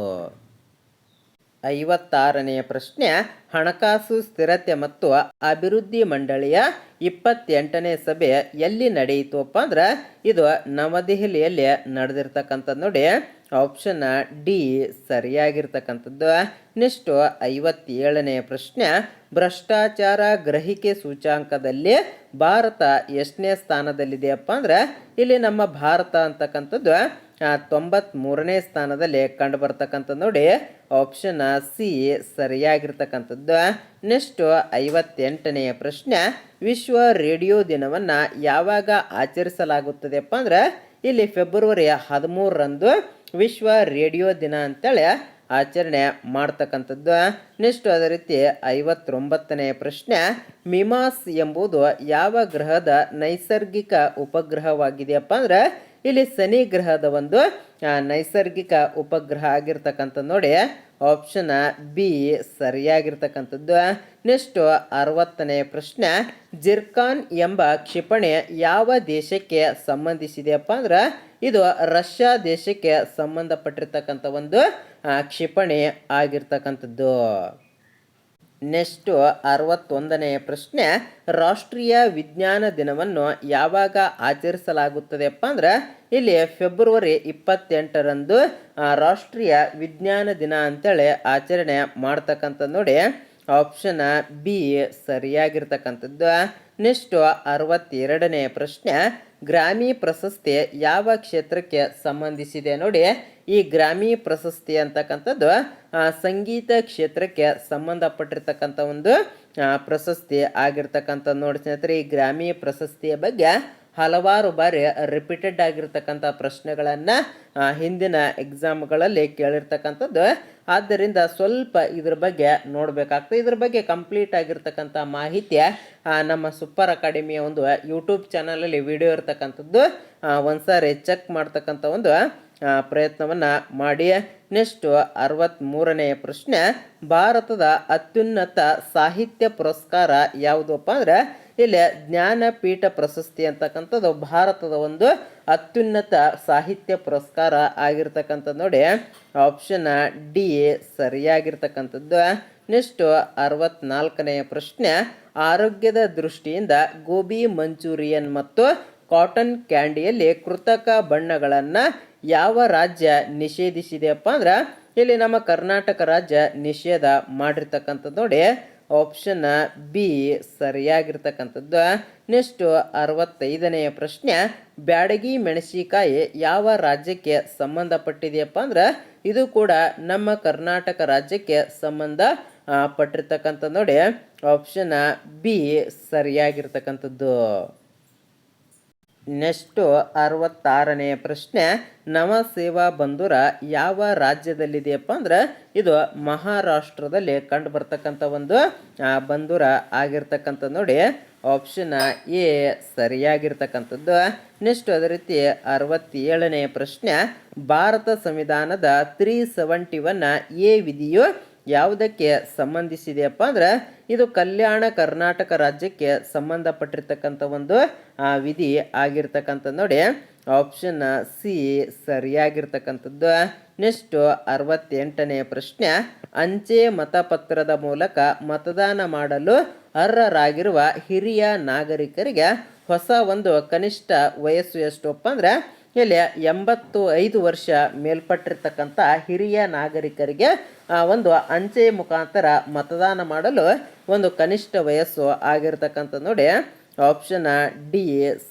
ಐವತ್ತಾರನೆಯ ಪ್ರಶ್ನೆ, ಹಣಕಾಸು ಸ್ಥಿರತೆ ಮತ್ತು ಅಭಿವೃದ್ಧಿ ಮಂಡಳಿಯ ಇಪ್ಪತ್ತೆಂಟನೇ ಸಭೆ ಎಲ್ಲಿ ನಡೆಯಿತುಪ್ಪ ಅಂದ್ರೆ ಇದು ನವದೆಹಲಿಯಲ್ಲಿ ನಡೆದಿರ್ತಕ್ಕಂಥದ್ದು ನೋಡಿ. ಆಪ್ಷನ್ ಡಿ ಸರಿಯಾಗಿರ್ತಕ್ಕಂಥದ್ದು. ನೆಕ್ಸ್ಟ್ ಐವತ್ತೇಳನೆಯ ಪ್ರಶ್ನೆ, ಭ್ರಷ್ಟಾಚಾರ ಗ್ರಹಿಕೆ ಸೂಚಾಂಕದಲ್ಲಿ ಭಾರತ ಎಷ್ಟನೇ ಸ್ಥಾನದಲ್ಲಿದೆಯಪ್ಪ ಅಂದ್ರೆ ಇಲ್ಲಿ ನಮ್ಮ ಭಾರತ ಅಂತಕ್ಕಂಥದ್ದು ತೊಂಬತ್ಮೂರನೇ ಸ್ಥಾನದಲ್ಲಿ ಕಂಡು ಬರ್ತಕ್ಕಂಥದ್ದು ನೋಡಿ ಆಪ್ಷನ್ ಸಿ ಸರಿಯಾಗಿರ್ತಕ್ಕಂಥದ್ದು. ನೆಕ್ಸ್ಟು ಐವತ್ತೆಂಟನೆಯ ಪ್ರಶ್ನೆ, ವಿಶ್ವ ರೇಡಿಯೋ ದಿನವನ್ನು ಯಾವಾಗ ಆಚರಿಸಲಾಗುತ್ತದೆಪ್ಪ ಅಂದ್ರೆ, ಇಲ್ಲಿ ಫೆಬ್ರವರಿ ಹದಿಮೂರರಂದು ವಿಶ್ವ ರೇಡಿಯೋ ದಿನ ಅಂತೇಳಿ ಆಚರಣೆ ಮಾಡ್ತಕ್ಕಂಥದ್ದು. ನೆಕ್ಸ್ಟ್ ಅದೇ ರೀತಿ ಐವತ್ತೊಂಬತ್ತನೆಯ ಪ್ರಶ್ನೆ, ಮಿಮಾಸ್ ಎಂಬುದು ಯಾವ ಗ್ರಹದ ನೈಸರ್ಗಿಕ ಉಪಗ್ರಹವಾಗಿದೆಯಪ್ಪ ಅಂದ್ರೆ ಇಲ್ಲಿ ಶನಿ ಗ್ರಹದ ಒಂದು ನೈಸರ್ಗಿಕ ಉಪಗ್ರಹ ಆಗಿರ್ತಕ್ಕಂಥದ್ದು ನೋಡಿ. ಆಪ್ಷನ್ ಬಿ ಸರಿಯಾಗಿರ್ತಕ್ಕಂಥದ್ದು. ನೆಕ್ಸ್ಟ್ ಅರವತ್ತನೇ ಪ್ರಶ್ನೆ, ಜಿರ್ಕಾನ್ ಎಂಬ ಕ್ಷಿಪಣಿ ಯಾವ ದೇಶಕ್ಕೆ ಸಂಬಂಧಿಸಿದೆಯಪ್ಪ ಅಂದ್ರೆ, ಇದು ರಷ್ಯಾ ದೇಶಕ್ಕೆ ಸಂಬಂಧಪಟ್ಟಿರ್ತಕ್ಕಂಥ ಒಂದು ಕ್ಷಿಪಣಿ ಆಗಿರ್ತಕ್ಕಂಥದ್ದು. ನೆಕ್ಸ್ಟು ಅರವತ್ತೊಂದನೆಯ ಪ್ರಶ್ನೆ, ರಾಷ್ಟ್ರೀಯ ವಿಜ್ಞಾನ ದಿನವನ್ನು ಯಾವಾಗ ಆಚರಿಸಲಾಗುತ್ತದೆಪ್ಪ ಅಂದ್ರೆ, ಇಲ್ಲಿ ಫೆಬ್ರವರಿ ಇಪ್ಪತ್ತೆಂಟರಂದು ರಾಷ್ಟ್ರೀಯ ವಿಜ್ಞಾನ ದಿನ ಅಂತೇಳಿ ಆಚರಣೆ ಮಾಡ್ತಕ್ಕಂಥದ್ದು ನೋಡಿ ಆಪ್ಷನ್ ಬಿ ಸರಿಯಾಗಿರ್ತಕ್ಕಂಥದ್ದು. ನೆಕ್ಸ್ಟು ಅರವತ್ತೆರಡನೇ ಪ್ರಶ್ನೆ, ಗ್ರಾಮೀ ಪ್ರಶಸ್ತಿ ಯಾವ ಕ್ಷೇತ್ರಕ್ಕೆ ಸಂಬಂಧಿಸಿದೆ ನೋಡಿ. ಈ ಗ್ರಾಮೀ ಪ್ರಶಸ್ತಿ ಅಂತಕ್ಕಂಥದ್ದು ಸಂಗೀತ ಕ್ಷೇತ್ರಕ್ಕೆ ಸಂಬಂಧಪಟ್ಟಿರ್ತಕ್ಕಂಥ ಒಂದು ಪ್ರಶಸ್ತಿ ಆಗಿರ್ತಕ್ಕಂಥ ನೋಡಿ ಸ್ನೇಹಿತರೆ. ಈ ಗ್ರಾಮಿ ಪ್ರಶಸ್ತಿಯ ಬಗ್ಗೆ ಹಲವಾರು ಬಾರಿ ರಿಪೀಟೆಡ್ ಆಗಿರ್ತಕ್ಕಂಥ ಪ್ರಶ್ನೆಗಳನ್ನು ಹಿಂದಿನ ಎಕ್ಸಾಮ್ಗಳಲ್ಲಿ ಕೇಳಿರ್ತಕ್ಕಂಥದ್ದು. ಆದ್ದರಿಂದ ಸ್ವಲ್ಪ ಇದ್ರ ಬಗ್ಗೆ ನೋಡಬೇಕಾಗ್ತದೆ. ಇದ್ರ ಬಗ್ಗೆ ಕಂಪ್ಲೀಟ್ ಆಗಿರ್ತಕ್ಕಂಥ ಮಾಹಿತಿ ನಮ್ಮ ಸೂಪರ್ ಅಕಾಡೆಮಿಯ ಒಂದು ಯೂಟ್ಯೂಬ್ ಚಾನಲಲ್ಲಿ ವಿಡಿಯೋ ಇರ್ತಕ್ಕಂಥದ್ದು. ಒಂದು ಒಂದ್ಸಾರಿ ಚೆಕ್ ಮಾಡ್ತಕ್ಕಂಥ ಒಂದು ಪ್ರಯತ್ನವನ್ನ ಮಾಡಿ. ನೆಕ್ಸ್ಟ್ ಅರವತ್ತ್ಮೂರನೆಯ ಪ್ರಶ್ನೆ, ಭಾರತದ ಅತ್ಯುನ್ನತ ಸಾಹಿತ್ಯ ಪುರಸ್ಕಾರ ಯಾವುದಪ್ಪ ಅಂದ್ರೆ ಇಲ್ಲಿ ಜ್ಞಾನಪೀಠ ಪ್ರಶಸ್ತಿ ಅಂತಕ್ಕಂಥದ್ದು ಭಾರತದ ಒಂದು ಅತ್ಯುನ್ನತ ಸಾಹಿತ್ಯ ಪುರಸ್ಕಾರ ಆಗಿರ್ತಕ್ಕಂಥದ್ದು ನೋಡಿ. ಆಪ್ಷನ್ ಡಿ ಸರಿಯಾಗಿರ್ತಕ್ಕಂಥದ್ದು. ನೆಕ್ಸ್ಟ್ ಅರವತ್ನಾಲ್ಕನೆಯ ಪ್ರಶ್ನೆ. ಆರೋಗ್ಯದ ದೃಷ್ಟಿಯಿಂದ ಗೋಬಿ ಮಂಚೂರಿಯನ್ ಮತ್ತು ಕಾಟನ್ ಕ್ಯಾಂಡಿಯಲ್ಲಿ ಕೃತಕ ಬಣ್ಣಗಳನ್ನು ಯಾವ ರಾಜ್ಯ ನಿಷೇಧಿಸಿದೆಯಪ್ಪ ಅಂದ್ರೆ, ಇಲ್ಲಿ ನಮ್ಮ ಕರ್ನಾಟಕ ರಾಜ್ಯ ನಿಷೇಧ ಮಾಡಿರ್ತಕ್ಕಂಥದ್ದು ನೋಡಿ. ಆಪ್ಷನ್ ಬಿ ಸರಿಯಾಗಿರ್ತಕ್ಕಂಥದ್ದು. ನೆಕ್ಸ್ಟ್ ಅರವತ್ತೈದನೆಯ ಪ್ರಶ್ನೆ, ಬ್ಯಾಡಗಿ ಮೆಣಸಿಕಾಯಿ ಯಾವ ರಾಜ್ಯಕ್ಕೆ ಸಂಬಂಧಪಟ್ಟಿದೆಯಪ್ಪ ಅಂದ್ರೆ, ಇದು ಕೂಡ ನಮ್ಮ ಕರ್ನಾಟಕ ರಾಜ್ಯಕ್ಕೆ ಸಂಬಂಧ ಪಟ್ಟಿರ್ತಕ್ಕಂಥದ್ದು ಪಟ್ಟಿರ್ತಕ್ಕಂಥ ನೋಡಿ. ಆಪ್ಷನ್ ಬಿ ಸರಿಯಾಗಿರ್ತಕ್ಕಂಥದ್ದು. ನೆಕ್ಸ್ಟು ಅರವತ್ತಾರನೆಯ ಪ್ರಶ್ನೆ ನವಸೇವಾ ಬಂಧುರ ಯಾವ ರಾಜ್ಯದಲ್ಲಿದೆಯಪ್ಪ ಅಂದ್ರೆ ಇದು ಮಹಾರಾಷ್ಟ್ರದಲ್ಲಿ ಕಂಡು ಬರ್ತಕ್ಕಂಥ ಒಂದು ಬಂಧುರ ಆಗಿರ್ತಕ್ಕಂಥ ನೋಡಿ ಆಪ್ಷನ್ ಎ ಸರಿಯಾಗಿರ್ತಕ್ಕಂಥದ್ದು. ನೆಕ್ಸ್ಟ್ ಅದೇ ರೀತಿ ಅರವತ್ತೇಳನೆಯ ಪ್ರಶ್ನೆ, ಭಾರತ ಸಂವಿಧಾನದ ತ್ರೀ ಸೆವೆಂಟಿ ಒನ್ ಎ ವಿಧಿಯು ಯಾವುದಕ್ಕೆ ಸಂಬಂಧಿಸಿದೆಯಪ್ಪ ಅಂದ್ರೆ ಇದು ಕಲ್ಯಾಣ ಕರ್ನಾಟಕ ರಾಜ್ಯಕ್ಕೆ ಸಂಬಂಧಪಟ್ಟಿರ್ತಕ್ಕಂಥ ಒಂದು ಆ, ವಿಧಿ ಆಗಿರ್ತಕ್ಕಂಥದ್ದು. ನೋಡಿ ಆಪ್ಷನ್ ಸಿ ಸರಿಯಾಗಿರ್ತಕ್ಕಂಥದ್ದು. ನೆಕ್ಸ್ಟು ಅರವತ್ತೆಂಟನೆಯ ಪ್ರಶ್ನೆ. ಅಂಚೆ ಮತಪತ್ರದ ಮೂಲಕ ಮತದಾನ ಮಾಡಲು ಅರ್ಹರಾಗಿರುವ ಹಿರಿಯ ನಾಗರಿಕರಿಗೆ ಹೊಸ ಒಂದು ಕನಿಷ್ಠ ವಯಸ್ಸು ಎಷ್ಟು ಅಂದ್ರೆ ಇಲ್ಲಿ ಎಂಬತ್ತು ಐದು ವರ್ಷ ಮೇಲ್ಪಟ್ಟಿರ್ತಕ್ಕಂಥ ಹಿರಿಯ ನಾಗರಿಕರಿಗೆ ಒಂದು ಅಂಚೆ ಮುಖಾಂತರ ಮತದಾನ ಮಾಡಲು ಒಂದು ಕನಿಷ್ಠ ವಯಸ್ಸು ಆಗಿರ್ತಕ್ಕಂಥ ನೋಡಿ. ಆಪ್ಷನ್ ಡಿ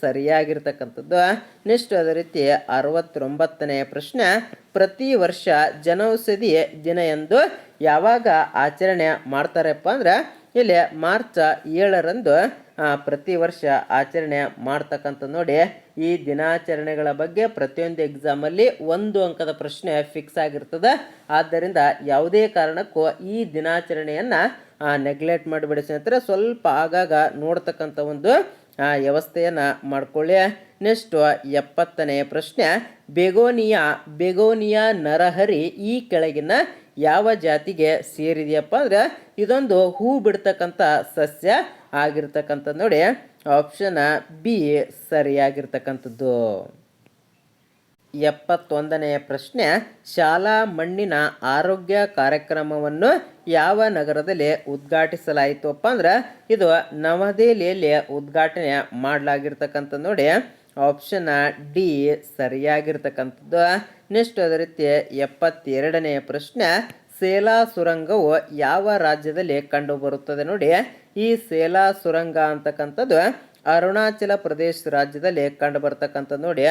ಸರಿಯಾಗಿರ್ತಕ್ಕಂಥದ್ದು. ನೆಕ್ಸ್ಟ್ ಅದೇ ರೀತಿ ಅರವತ್ತೊಂಬತ್ತನೆಯ ಪ್ರಶ್ನೆ. ಪ್ರತಿ ವರ್ಷ ಜನೌಷಧಿ ದಿನ ಎಂದು ಯಾವಾಗ ಆಚರಣೆ ಮಾಡ್ತಾರಪ್ಪ ಅಂದ್ರೆ, ಇಲ್ಲಿ ಮಾರ್ಚ್ ಏಳರಂದು ಪ್ರತಿ ವರ್ಷ ಆಚರಣೆ ಮಾಡ್ತಕ್ಕಂಥ ನೋಡಿ. ಈ ದಿನಾಚರಣೆಗಳ ಬಗ್ಗೆ ಪ್ರತಿಯೊಂದು ಎಕ್ಸಾಮಲ್ಲಿ ಒಂದು ಅಂಕದ ಪ್ರಶ್ನೆ ಫಿಕ್ಸ್ ಆಗಿರ್ತದೆ. ಆದ್ದರಿಂದ ಯಾವುದೇ ಕಾರಣಕ್ಕೂ ಈ ದಿನಾಚರಣೆಯನ್ನು ನೆಗ್ಲೆಕ್ಟ್ ಮಾಡಿಬಿಡಿ ಸ್ನೇಹಿತರೆ. ಸ್ವಲ್ಪ ಆಗಾಗ ನೋಡ್ತಕ್ಕಂಥ ಒಂದು ವ್ಯವಸ್ಥೆಯನ್ನು ಮಾಡಿಕೊಳ್ಳಿ. ನೆಕ್ಸ್ಟು ಎಪ್ಪತ್ತನೆಯ ಪ್ರಶ್ನೆ, ಬೆಗೋನಿಯಾ ಬೆಗೋನಿಯಾ ನರಹರಿ ಈ ಕೆಳಗಿನ ಯಾವ ಜಾತಿಗೆ ಸೇರಿದೆಯಪ್ಪ ಅಂದ್ರೆ ಇದೊಂದು ಹೂ ಬಿಡ್ತಕ್ಕಂಥ ಸಸ್ಯ ಆಗಿರ್ತಕ್ಕಂಥದ್ದು ನೋಡಿ. Option B ಸರಿಯಾಗಿರ್ತಕ್ಕಂಥದ್ದು. ಎಪ್ಪತ್ತೊಂದನೆಯ ಪ್ರಶ್ನೆ, ಶಾಲಾ ಮಣ್ಣಿನ ಆರೋಗ್ಯ ಕಾರ್ಯಕ್ರಮವನ್ನು ಯಾವ ನಗರದಲ್ಲಿ ಉದ್ಘಾಟಿಸಲಾಯಿತಪ್ಪ ಅಂದ್ರೆ, ಇದು ನವದೆಹಲಿಯಲ್ಲಿ ಉದ್ಘಾಟನೆ ಮಾಡಲಾಗಿರ್ತಕ್ಕಂಥ ನೋಡಿ. ಆಪ್ಷನ್ ಡಿ ಸರಿಯಾಗಿರ್ತಕ್ಕಂಥದ್ದು. ನೆಕ್ಸ್ಟ್ ಅದೇ ರೀತಿ ಎಪ್ಪತ್ತೆರಡನೆಯ ಪ್ರಶ್ನೆ, ಸೇಲಾ ಸುರಂಗವು ಯಾವ ರಾಜ್ಯದಲ್ಲಿ ಕಂಡುಬರುತ್ತದೆ ನೋಡಿ. ಈ ಸೇಲಾ ಸುರಂಗ ಅಂತಕ್ಕಂಥದ್ದು ಅರುಣಾಚಲ ಪ್ರದೇಶ ರಾಜ್ಯದಲ್ಲಿ ಕಂಡು ಬರ್ತಕ್ಕಂಥದ್ದು ನೋಡಿ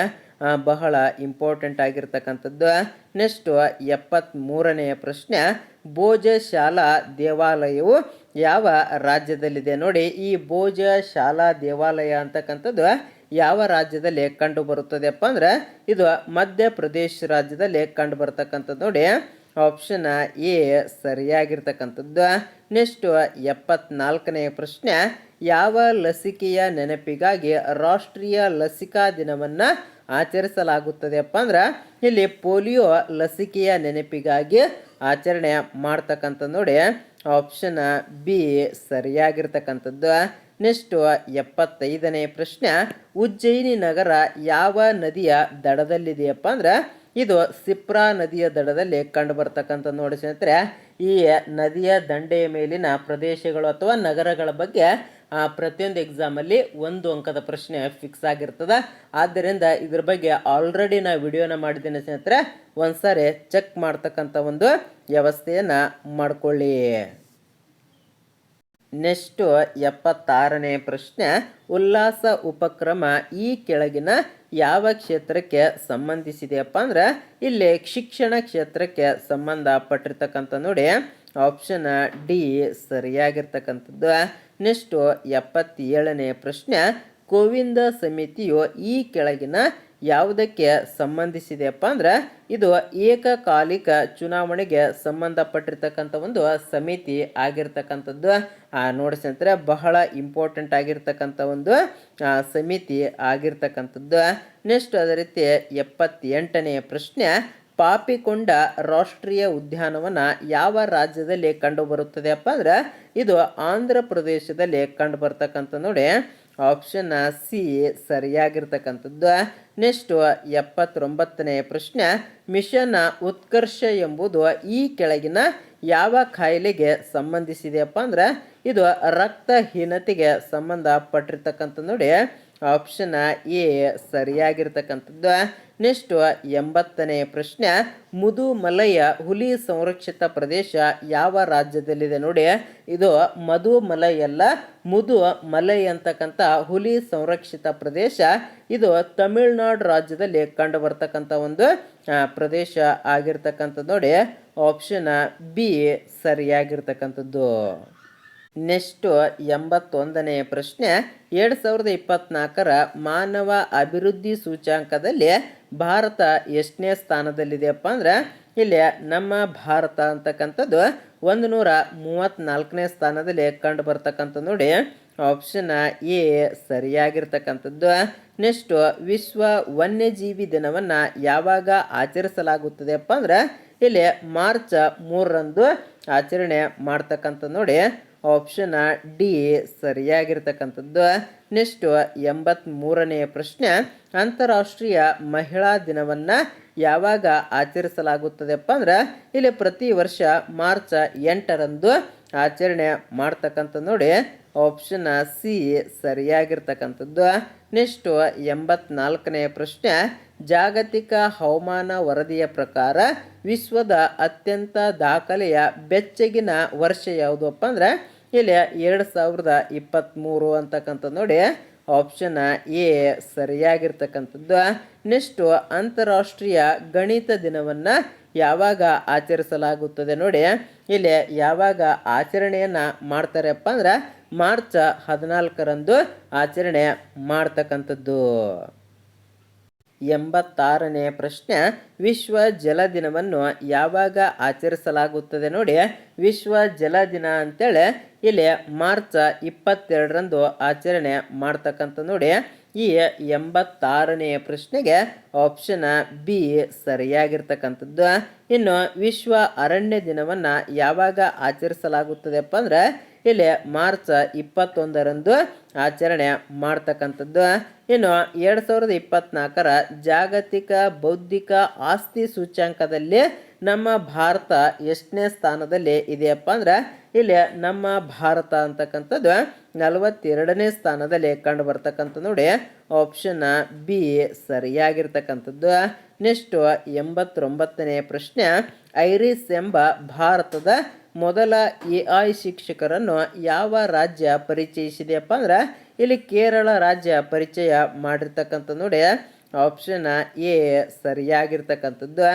ಬಹಳ ಇಂಪಾರ್ಟೆಂಟ್ ಆಗಿರ್ತಕ್ಕಂಥದ್ದು. ನೆಕ್ಸ್ಟು ಎಪ್ಪತ್ತ್ಮೂರನೆಯ ಪ್ರಶ್ನೆ ಭೋಜಶಾಲಾ ದೇವಾಲಯವು ಯಾವ ರಾಜ್ಯದಲ್ಲಿದೆ ನೋಡಿ. ಈ ಭೋಜಶಾಲಾ ದೇವಾಲಯ ಅಂತಕ್ಕಂಥದ್ದು ಯಾವ ರಾಜ್ಯದಲ್ಲಿ ಕಂಡು ಬರುತ್ತದೆಪ್ಪ ಅಂದ್ರೆ, ಇದು ಮಧ್ಯಪ್ರದೇಶ ರಾಜ್ಯದಲ್ಲಿ ಕಂಡು ಬರ್ತಕ್ಕಂಥದ್ದು ನೋಡಿ. ಆಪ್ಷನ್ ಎ ಸರಿಯಾಗಿರ್ತಕ್ಕಂಥದ್ದು. ನೆಕ್ಸ್ಟು ಎಪ್ಪತ್ನಾಲ್ಕನೆಯ ಪ್ರಶ್ನೆ, ಯಾವ ಲಸಿಕೆಯ ನೆನಪಿಗಾಗಿ ರಾಷ್ಟ್ರೀಯ ಲಸಿಕಾ ದಿನವನ್ನು ಆಚರಿಸಲಾಗುತ್ತದೆಪ್ಪ ಅಂದ್ರೆ ಇಲ್ಲಿ ಪೋಲಿಯೋ ಲಸಿಕೆಯ ನೆನಪಿಗಾಗಿ ಆಚರಣೆ ಮಾಡ್ತಕ್ಕಂಥ ನೋಡಿ. ಆಪ್ಷನ್ ಬಿ ಸರಿಯಾಗಿರ್ತಕ್ಕಂಥದ್ದು. ನೆಕ್ಸ್ಟು ಎಪ್ಪತ್ತೈದನೇ ಪ್ರಶ್ನೆ, ಉಜ್ಜಯಿನಿ ನಗರ ಯಾವ ನದಿಯ ದಡದಲ್ಲಿದೆಯಪ್ಪ ಅಂದ್ರೆ ಇದು ಸಿಪ್ರಾ ನದಿಯ ದಡದಲ್ಲಿ ಕಂಡು ಬರ್ತಕ್ಕಂಥ ನೋಡಿ ಸ್ನೇಹಿತರೆ ಈ ನದಿಯ ದಂಡೆಯ ಮೇಲಿನ ಪ್ರದೇಶಗಳು ಅಥವಾ ನಗರಗಳ ಬಗ್ಗೆ ಆ, ಪ್ರತಿಯೊಂದು ಎಕ್ಸಾಮಲ್ಲಿ ಒಂದು ಅಂಕದ ಪ್ರಶ್ನೆ ಫಿಕ್ಸ್ ಆಗಿರ್ತದೆ. ಆದ್ದರಿಂದ ಇದ್ರ ಬಗ್ಗೆ ಆಲ್ರೆಡಿ ನಾ ವಿಡಿಯೋನ ಮಾಡಿದ್ದೀನಿ ಸ್ನೇಹಿತರೆ ಒಂದ್ಸಾರಿ ಚೆಕ್ ಮಾಡ್ತಕ್ಕಂಥ ಒಂದು ವ್ಯವಸ್ಥೆಯನ್ನು ಮಾಡ್ಕೊಳ್ಳಿ. ನೆಕ್ಸ್ಟು ಎಪ್ಪತ್ತಾರನೇ ಪ್ರಶ್ನೆ ಉಲ್ಲಾಸ ಉಪಕ್ರಮ ಈ ಕೆಳಗಿನ ಯಾವ ಕ್ಷೇತ್ರಕ್ಕೆ ಸಂಬಂಧಿಸಿದೆಯಪ್ಪ ಅಂದ್ರೆ ಇಲ್ಲಿ ಶಿಕ್ಷಣ ಕ್ಷೇತ್ರಕ್ಕೆ ಸಂಬಂಧಪಟ್ಟಿರ್ತಕ್ಕಂಥ ನೋಡಿ ಆಪ್ಷನ್ ಡಿ ಸರಿಯಾಗಿರ್ತಕ್ಕಂಥದ್ದು. ನೆಕ್ಸ್ಟು ಎಪ್ಪತ್ತೇಳನೇ ಪ್ರಶ್ನೆ. ಗೋವಿಂದ ಸಮಿತಿಯು ಈ ಕೆಳಗಿನ ಯಾವುದಕ್ಕೆ ಸಂಬಂಧಿಸಿದೆಯಪ್ಪ ಅಂದ್ರೆ ಇದು ಏಕಕಾಲಿಕ ಚುನಾವಣೆಗೆ ಸಂಬಂಧಪಟ್ಟಿರ್ತಕ್ಕಂಥ ಒಂದು ಸಮಿತಿ ಆಗಿರ್ತಕ್ಕಂಥದ್ದು. ನೋಡಿ ಸ್ನೇಹಿತರೆ ಬಹಳ ಇಂಪಾರ್ಟೆಂಟ್ ಆಗಿರ್ತಕ್ಕಂಥ ಒಂದು ಸಮಿತಿ ಆಗಿರ್ತಕ್ಕಂಥದ್ದು. ನೆಕ್ಸ್ಟ್ ಅದೇ ರೀತಿ ಎಪ್ಪತ್ತೆಂಟನೆಯ ಪ್ರಶ್ನೆ, ಪಾಪಿಕೊಂಡ ರಾಷ್ಟ್ರೀಯ ಉದ್ಯಾನವನ ಯಾವ ರಾಜ್ಯದಲ್ಲಿ ಕಂಡು ಬರುತ್ತದೆಯಪ್ಪ ಅಂದ್ರೆ ಇದು ಆಂಧ್ರ ಪ್ರದೇಶದಲ್ಲಿ ಕಂಡು ಬರ್ತಕ್ಕಂಥ ನೋಡಿ. ಆಪ್ಷನ್ ಸಿ ಸರಿಯಾಗಿರ್ತಕ್ಕಂಥದ್ದು. ನೆಕ್ಸ್ಟು ಎಪ್ಪತ್ತೊಂಬತ್ತನೇ ಪ್ರಶ್ನೆ, ಮಿಷನ್ ಉತ್ಕರ್ಷ ಎಂಬುದು ಈ ಕೆಳಗಿನ ಯಾವ ಕಾಯಿಲೆಗೆ ಸಂಬಂಧಿಸಿದೆಯಪ್ಪ ಅಂದ್ರೆ, ಇದು ರಕ್ತಹೀನತೆಗೆ ಸಂಬಂಧಪಟ್ಟಿರ್ತಕ್ಕಂಥ ನೋಡಿ. ಆಪ್ಷನ್ ಎ ಸರಿಯಾಗಿರ್ತಕ್ಕಂಥದ್ದು. ನೆಕ್ಸ್ಟ್ ಎಂಬತ್ತನೇ ಪ್ರಶ್ನೆ. ಮುದುಮಲೆಯ ಹುಲಿ ಸಂರಕ್ಷಿತ ಪ್ರದೇಶ ಯಾವ ರಾಜ್ಯದಲ್ಲಿದೆ ನೋಡಿ. ಇದು ಮಧುಮಲೆಯಲ್ಲ ಮುದು ಮಲೈ ಅಂತಕ್ಕಂಥ ಹುಲಿ ಸಂರಕ್ಷಿತ ಪ್ರದೇಶ. ಇದು ತಮಿಳುನಾಡು ರಾಜ್ಯದಲ್ಲಿ ಕಂಡು ಬರ್ತಕ್ಕಂಥ ಒಂದು ಪ್ರದೇಶ ಆಗಿರ್ತಕ್ಕಂಥದ್ದು ನೋಡಿ. ಆಪ್ಷನ್ ಬಿ ಸರಿಯಾಗಿರ್ತಕ್ಕಂಥದ್ದು. ನೆಕ್ಸ್ಟು ಎಂಬತ್ತೊಂದನೆಯ ಪ್ರಶ್ನೆ, ಎರಡು ಸಾವಿರದ ಇಪ್ಪತ್ನಾಲ್ಕರ ಮಾನವ ಅಭಿವೃದ್ಧಿ ಸೂಚ್ಯಾಂಕದಲ್ಲಿ ಭಾರತ ಎಷ್ಟನೇ ಸ್ಥಾನದಲ್ಲಿದೆಯಪ್ಪ ಅಂದ್ರೆ, ಇಲ್ಲಿ ನಮ್ಮ ಭಾರತ ಅಂತಕ್ಕಂಥದ್ದು ಒಂದು ನೂರ ಮೂವತ್ತ್ನಾಲ್ಕನೇ ಸ್ಥಾನದಲ್ಲಿ ಕಂಡು ಬರ್ತಕ್ಕಂಥ ನೋಡಿ ಆಪ್ಷನ್ ಎ ಸರಿಯಾಗಿರ್ತಕ್ಕಂಥದ್ದು. ನೆಕ್ಸ್ಟು ವಿಶ್ವ ವನ್ಯಜೀವಿ ದಿನವನ್ನು ಯಾವಾಗ ಆಚರಿಸಲಾಗುತ್ತದೆಯಪ್ಪ ಅಂದ್ರೆ, ಇಲ್ಲಿ ಮಾರ್ಚ್ ಮೂರರಂದು ಆಚರಣೆ ಮಾಡ್ತಕ್ಕಂಥ ನೋಡಿ ಆಪ್ಷನ್ ಡಿ ಸರಿಯಾಗಿರ್ತಕ್ಕಂಥದ್ದು. ನೆಕ್ಸ್ಟು ಎಂಬತ್ತ್ಮೂರನೆಯ ಪ್ರಶ್ನೆ. ಅಂತಾರಾಷ್ಟ್ರೀಯ ಮಹಿಳಾ ದಿನವನ್ನು ಯಾವಾಗ ಆಚರಿಸಲಾಗುತ್ತದೆಪ್ಪ ಅಂದ್ರೆ, ಇಲ್ಲಿ ಪ್ರತಿ ವರ್ಷ ಮಾರ್ಚ್ ಎಂಟರಂದು ಆಚರಣೆ ಮಾಡ್ತಕ್ಕಂಥದ್ದು ನೋಡಿ ಆಪ್ಷನ್ ಸಿ ಸರಿಯಾಗಿರ್ತಕ್ಕಂಥದ್ದು. ನೆಕ್ಸ್ಟು ಎಂಬತ್ನಾಲ್ಕನೆಯ ಪ್ರಶ್ನೆ. ಜಾಗತಿಕ ಹವಾಮಾನ ವರದಿಯ ಪ್ರಕಾರ ವಿಶ್ವದ ಅತ್ಯಂತ ದಾಖಲೆಯ ಬೆಚ್ಚಗಿನ ವರ್ಷ ಯಾವುದಪ್ಪ ಅಂದ್ರೆ ಇಲ್ಲಿ ಎರಡು ಸಾವಿರದ ಇಪ್ಪತ್ತ್ಮೂರು ಅಂತಕ್ಕಂಥದ್ದು ನೋಡಿ ಆಪ್ಷನ್ ಎ ಸರಿಯಾಗಿರ್ತಕ್ಕಂಥದ್ದು. ನೆಕ್ಸ್ಟು ಅಂತಾರಾಷ್ಟ್ರೀಯ ಗಣಿತ ದಿನವನ್ನು ಯಾವಾಗ ಆಚರಿಸಲಾಗುತ್ತದೆ ನೋಡಿ, ಇಲ್ಲಿ ಯಾವಾಗ ಆಚರಣೆಯನ್ನು ಮಾಡ್ತಾರಪ್ಪ ಅಂದ್ರೆ ಮಾರ್ಚ್ ಹದಿನಾಲ್ಕರಂದು ಆಚರಣೆ ಮಾಡ್ತಕ್ಕಂಥದ್ದು. ಎಂಬತ್ತಾರನೇ ಪ್ರಶ್ನೆ, ವಿಶ್ವ ಜಲ ದಿನವನ್ನು ಯಾವಾಗ ಆಚರಿಸಲಾಗುತ್ತದೆ ನೋಡಿ, ವಿಶ್ವ ಜಲ ದಿನ ಅಂತೇಳಿ ಇಲ್ಲಿ ಮಾರ್ಚ್ ಇಪ್ಪತ್ತೆರಡರಂದು ಆಚರಣೆ ಮಾಡ್ತಕ್ಕಂಥ ನೋಡಿ, ಈ ಎಂಬತ್ತಾರನೆಯ ಪ್ರಶ್ನೆಗೆ ಆಪ್ಷನ್ ಬಿ ಸರಿಯಾಗಿರ್ತಕ್ಕಂಥದ್ದು. ಇನ್ನು ವಿಶ್ವ ಅರಣ್ಯ ದಿನವನ್ನು ಯಾವಾಗ ಆಚರಿಸಲಾಗುತ್ತದೆಪ್ಪ ಅಂದ್ರೆ ಇಲ್ಲಿ ಮಾರ್ಚ್ ಇಪ್ಪತ್ತೊಂದರಂದು ಆಚರಣೆ ಮಾಡ್ತಕ್ಕಂಥದ್ದು. ಇನ್ನು ಎರಡು ಸಾವಿರದ ಇಪ್ಪತ್ನಾಲ್ಕರ ಜಾಗತಿಕ ಬೌದ್ಧಿಕ ಆಸ್ತಿ ಸೂಚ್ಯಾಂಕದಲ್ಲಿ ನಮ್ಮ ಭಾರತ ಎಷ್ಟನೇ ಸ್ಥಾನದಲ್ಲಿ ಇದೆಯಪ್ಪ ಅಂದ್ರೆ ಇಲ್ಲಿ ನಮ್ಮ ಭಾರತ ಅಂತಕ್ಕಂಥದ್ದು ನಲವತ್ತೆರಡನೇ ಸ್ಥಾನದಲ್ಲಿ ಕಂಡು ಬರ್ತಕ್ಕಂಥ ನೋಡಿ. ಆಪ್ಷನ್ ಬಿ ಸರಿಯಾಗಿರ್ತಕ್ಕಂಥದ್ದು. ನೆಕ್ಸ್ಟು ಎಂಬತ್ತೊಂಬತ್ತನೇ ಪ್ರಶ್ನೆ. ಐರಿಸ್ ಎಂಬ ಭಾರತದ ಮೊದಲ ಎ ಐ ಶಿಕ್ಷಕರನ್ನು ಯಾವ ರಾಜ್ಯ ಪರಿಚಯಿಸಿದೆಯಪ್ಪ ಅಂದ್ರೆ ಇಲ್ಲಿ ಕೇರಳ ರಾಜ್ಯ ಪರಿಚಯ ಮಾಡಿರ್ತಕ್ಕಂಥ ನೋಡಿ ಆಪ್ಷನ್ ಎ ಸರಿಯಾಗಿರ್ತಕ್ಕಂಥದ್ದು.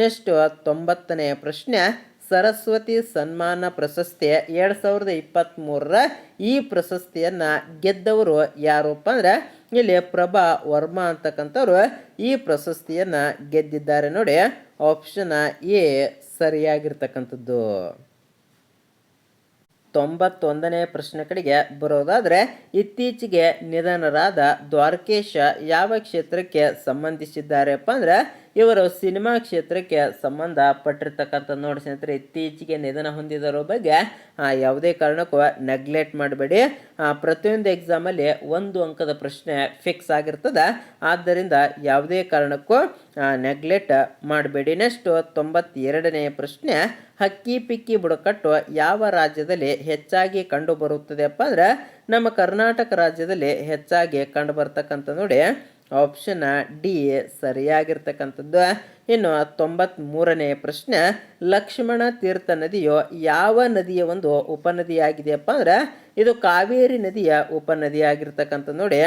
ನೆಕ್ಸ್ಟ್ ತೊಂಬತ್ತನೆಯ ಪ್ರಶ್ನೆ, ಸರಸ್ವತಿ ಸನ್ಮಾನ ಪ್ರಶಸ್ತಿ ಎರಡು ಸಾವಿರದ ಇಪ್ಪತ್ತ್ಮೂರರ ಈ ಪ್ರಶಸ್ತಿಯನ್ನು ಗೆದ್ದವರು ಯಾರಪ್ಪ ಅಂದ್ರೆ ಇಲ್ಲಿ ಪ್ರಭಾ ವರ್ಮಾ ಅಂತಕ್ಕಂಥವ್ರು ಈ ಪ್ರಶಸ್ತಿಯನ್ನು ಗೆದ್ದಿದ್ದಾರೆ ನೋಡಿ. Option A ಸರಿಯಾಗಿರ್ತಕ್ಕಂಥದ್ದು. ತೊಂಬತ್ತೊಂದನೇ ಪ್ರಶ್ನೆ ಕಡೆಗೆ ಬರೋದಾದರೆ ಇತ್ತೀಚೆಗೆ ನಿಧನರಾದ ದ್ವಾರಕೇಶ ಯಾವ ಕ್ಷೇತ್ರಕ್ಕೆ ಸಂಬಂಧಿಸಿದ್ದಾರೆಪ್ಪ ಅಂದ್ರೆ ಇವರು ಸಿನಿಮಾ ಕ್ಷೇತ್ರಕ್ಕೆ ಸಂಬಂಧಪಟ್ಟಿರ್ತಕ್ಕಂಥ ನೋಡಿ ಸ್ನೇಹಿತರೆ, ಇತ್ತೀಚೆಗೆ ನಿಧನ ಹೊಂದಿದವರ ಬಗ್ಗೆ ಯಾವುದೇ ಕಾರಣಕ್ಕೂ ನೆಗ್ಲೆಕ್ಟ್ ಮಾಡಬೇಡಿ. ಪ್ರತಿಯೊಂದು ಎಕ್ಸಾಮಲ್ಲಿ ಒಂದು ಅಂಕದ ಪ್ರಶ್ನೆ ಫಿಕ್ಸ್ ಆಗಿರ್ತದೆ. ಆದ್ದರಿಂದ ಯಾವುದೇ ಕಾರಣಕ್ಕೂ ನೆಗ್ಲೆಕ್ಟ್ ಮಾಡಬೇಡಿ. ನೆಕ್ಸ್ಟ್ ತೊಂಬತ್ತೆರಡನೇ ಪ್ರಶ್ನೆ, ಹಕ್ಕಿ ಪಿಕ್ಕಿ ಬುಡಕಟ್ಟು ಯಾವ ರಾಜ್ಯದಲ್ಲಿ ಹೆಚ್ಚಾಗಿ ಕಂಡು ಬರುತ್ತದೆಪ್ಪ ಅಂದ್ರೆ, ನಮ್ಮ ಕರ್ನಾಟಕ ರಾಜ್ಯದಲ್ಲಿ ಹೆಚ್ಚಾಗಿ ಕಂಡು ಬರ್ತಕ್ಕಂಥ ನೋಡಿ. ಆಪ್ಷನ್ ಡಿ ಸರಿಯಾಗಿರ್ತಕ್ಕಂಥದ್ದು. ಇನ್ನು ತೊಂಬತ್ತ್ಮೂರನೇ ಪ್ರಶ್ನೆ, ಲಕ್ಷ್ಮಣ ತೀರ್ಥ ನದಿಯು ಯಾವ ನದಿಯ ಒಂದು ಉಪನದಿಯಾಗಿದೆಯಪ್ಪ ಅಂದ್ರೆ, ಇದು ಕಾವೇರಿ ನದಿಯ ಉಪನದಿಯಾಗಿರ್ತಕ್ಕಂಥ ನೋಡಿ.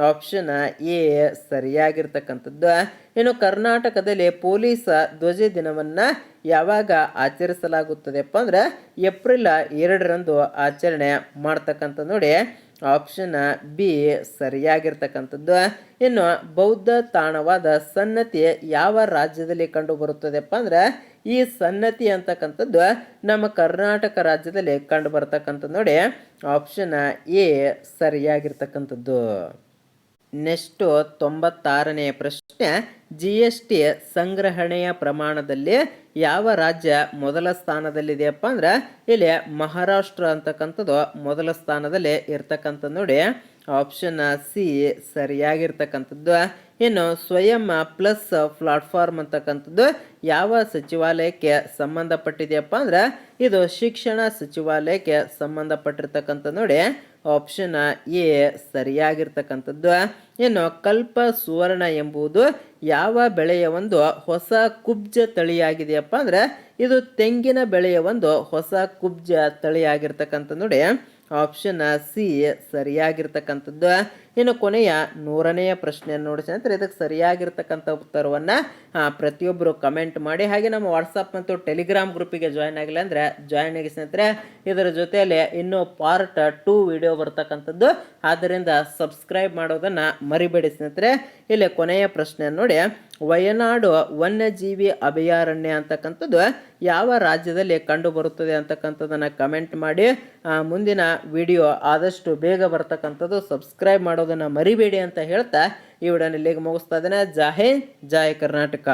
ಆಪ್ಷನ್ ಎ ಸರಿಯಾಗಿರ್ತಕ್ಕಂಥದ್ದು. ಇನ್ನು ಕರ್ನಾಟಕದಲ್ಲಿ ಪೊಲೀಸ್ ಧ್ವಜ ದಿನವನ್ನು ಯಾವಾಗ ಆಚರಿಸಲಾಗುತ್ತದೆಪ್ಪ ಅಂದ್ರೆ, ಏಪ್ರಿಲ್ ಎರಡರಂದು ಆಚರಣೆ ಮಾಡ್ತಕ್ಕಂಥ ನೋಡಿ. ಆಪ್ಷನ್ ಬಿ ಸರಿಯಾಗಿರ್ತಕ್ಕಂಥದ್ದು. ಇನ್ನು ಬೌದ್ಧ ತಾಣವಾದ ಸನ್ನತಿ ಯಾವ ರಾಜ್ಯದಲ್ಲಿ ಕಂಡು ಬರುತ್ತದೆಪ್ಪ ಅಂದ್ರೆ, ಈ ಸನ್ನತಿ ಅಂತಕ್ಕಂಥದ್ದು ನಮ್ಮ ಕರ್ನಾಟಕ ರಾಜ್ಯದಲ್ಲಿ ಕಂಡು ಬರ್ತಕ್ಕಂಥದ್ದು ನೋಡಿ. ಆಪ್ಷನ್ ಎ ಸರಿಯಾಗಿರ್ತಕ್ಕಂಥದ್ದು. ನೆಕ್ಸ್ಟು ತೊಂಬತ್ತಾರನೆಯ ಪ್ರಶ್ನೆ ಜಿ ಎಸ್ ಟಿ ಸಂಗ್ರಹಣೆಯ ಪ್ರಮಾಣದಲ್ಲಿ ಯಾವ ರಾಜ್ಯ ಮೊದಲ ಸ್ಥಾನದಲ್ಲಿದೆಯಪ್ಪ ಅಂದ್ರೆ, ಇಲ್ಲಿ ಮಹಾರಾಷ್ಟ್ರ ಅಂತಕ್ಕಂಥದ್ದು ಮೊದಲ ಸ್ಥಾನದಲ್ಲಿ ಇರ್ತಕ್ಕಂಥದ್ದು ನೋಡಿ. ಆಪ್ಷನ್ ಸಿ ಸರಿಯಾಗಿರ್ತಕ್ಕಂಥದ್ದು. ಇನ್ನು ಸ್ವಯಂ ಪ್ಲಸ್ ಪ್ಲಾಟ್ಫಾರ್ಮ್ ಅಂತಕ್ಕಂಥದ್ದು ಯಾವ ಸಚಿವಾಲಯಕ್ಕೆ ಸಂಬಂಧಪಟ್ಟಿದೆಯಪ್ಪ ಅಂದ್ರೆ ಇದು ಶಿಕ್ಷಣ ಸಚಿವಾಲಯಕ್ಕೆ ಸಂಬಂಧಪಟ್ಟಿರ್ತಕ್ಕಂಥ ನೋಡಿ ಆಪ್ಷನ್ ಎ ಸರಿಯಾಗಿರ್ತಕ್ಕಂಥದ್ದು. ಇನ್ನು ಕಲ್ಪ ಸುವರ್ಣ ಎಂಬುದು ಯಾವ ಬೆಳೆಯ ಒಂದು ಹೊಸ ಕುಬ್ಜ ತಳಿಯಾಗಿದೆಯಪ್ಪ ಅಂದ್ರೆ ಇದು ತೆಂಗಿನ ಬೆಳೆಯ ಒಂದು ಹೊಸ ಕುಬ್ಜ ತಳಿಯಾಗಿರ್ತಕ್ಕಂಥ ನೋಡಿ ಆಪ್ಷನ್ ಸಿ ಸರಿಯಾಗಿರ್ತಕ್ಕಂಥದ್ದು. ಇನ್ನು ಕೊನೆಯ ನೂರನೆಯ ಪ್ರಶ್ನೆಯನ್ನು ನೋಡಿ ಸ್ನೇಹಿತರೆ, ಇದಕ್ಕೆ ಸರಿಯಾಗಿರ್ತಕ್ಕಂಥ ಉತ್ತರವನ್ನು ಪ್ರತಿಯೊಬ್ಬರು ಕಮೆಂಟ್ ಮಾಡಿ. ಹಾಗೆ ನಮ್ಮ ವಾಟ್ಸಪ್ ಮತ್ತು ಟೆಲಿಗ್ರಾಮ್ ಗ್ರೂಪಿಗೆ ಜಾಯ್ನ್ ಆಗಿಲ್ಲ ಅಂದರೆ ಜಾಯ್ನ್ ಆಗಿ ಸ್ನೇಹಿತರೆ, ಇದರ ಜೊತೆಯಲ್ಲಿ ಇನ್ನೂ ಪಾರ್ಟ್ ಟೂ ವಿಡಿಯೋ ಬರ್ತಕ್ಕಂಥದ್ದು. ಆದ್ದರಿಂದ ಸಬ್ಸ್ಕ್ರೈಬ್ ಮಾಡೋದನ್ನು ಮರಿಬೇಡಿ ಸ್ನೇಹಿತರೆ. ಇಲ್ಲಿ ಕೊನೆಯ ಪ್ರಶ್ನೆಯನ್ನು ನೋಡಿ. ವಯನಾಡು ವನ್ಯಜೀವಿ ಅಭಯಾರಣ್ಯ ಅಂತಕ್ಕಂಥದ್ದು ಯಾವ ರಾಜ್ಯದಲ್ಲಿ ಕಂಡು ಬರುತ್ತದೆ ಅಂತಕ್ಕಂಥದ್ದನ್ನು ಕಮೆಂಟ್ ಮಾಡಿ. ಮುಂದಿನ ವಿಡಿಯೋ ಆದಷ್ಟು ಬೇಗ ಬರ್ತಕ್ಕಂಥದ್ದು ಸಬ್ಸ್ಕ್ರೈಬ್ ಮಾಡೋದನ್ನು ಮರಿಬೇಡಿ ಅಂತ ಹೇಳ್ತಾ ಈ ವಿಡಿಯೋನ ಇಲ್ಲಿಗೆ ಮುಗಿಸ್ತಾ ಇದ್ದೇನೆ. ಜೈ ಜಾಯ್ ಕರ್ನಾಟಕ.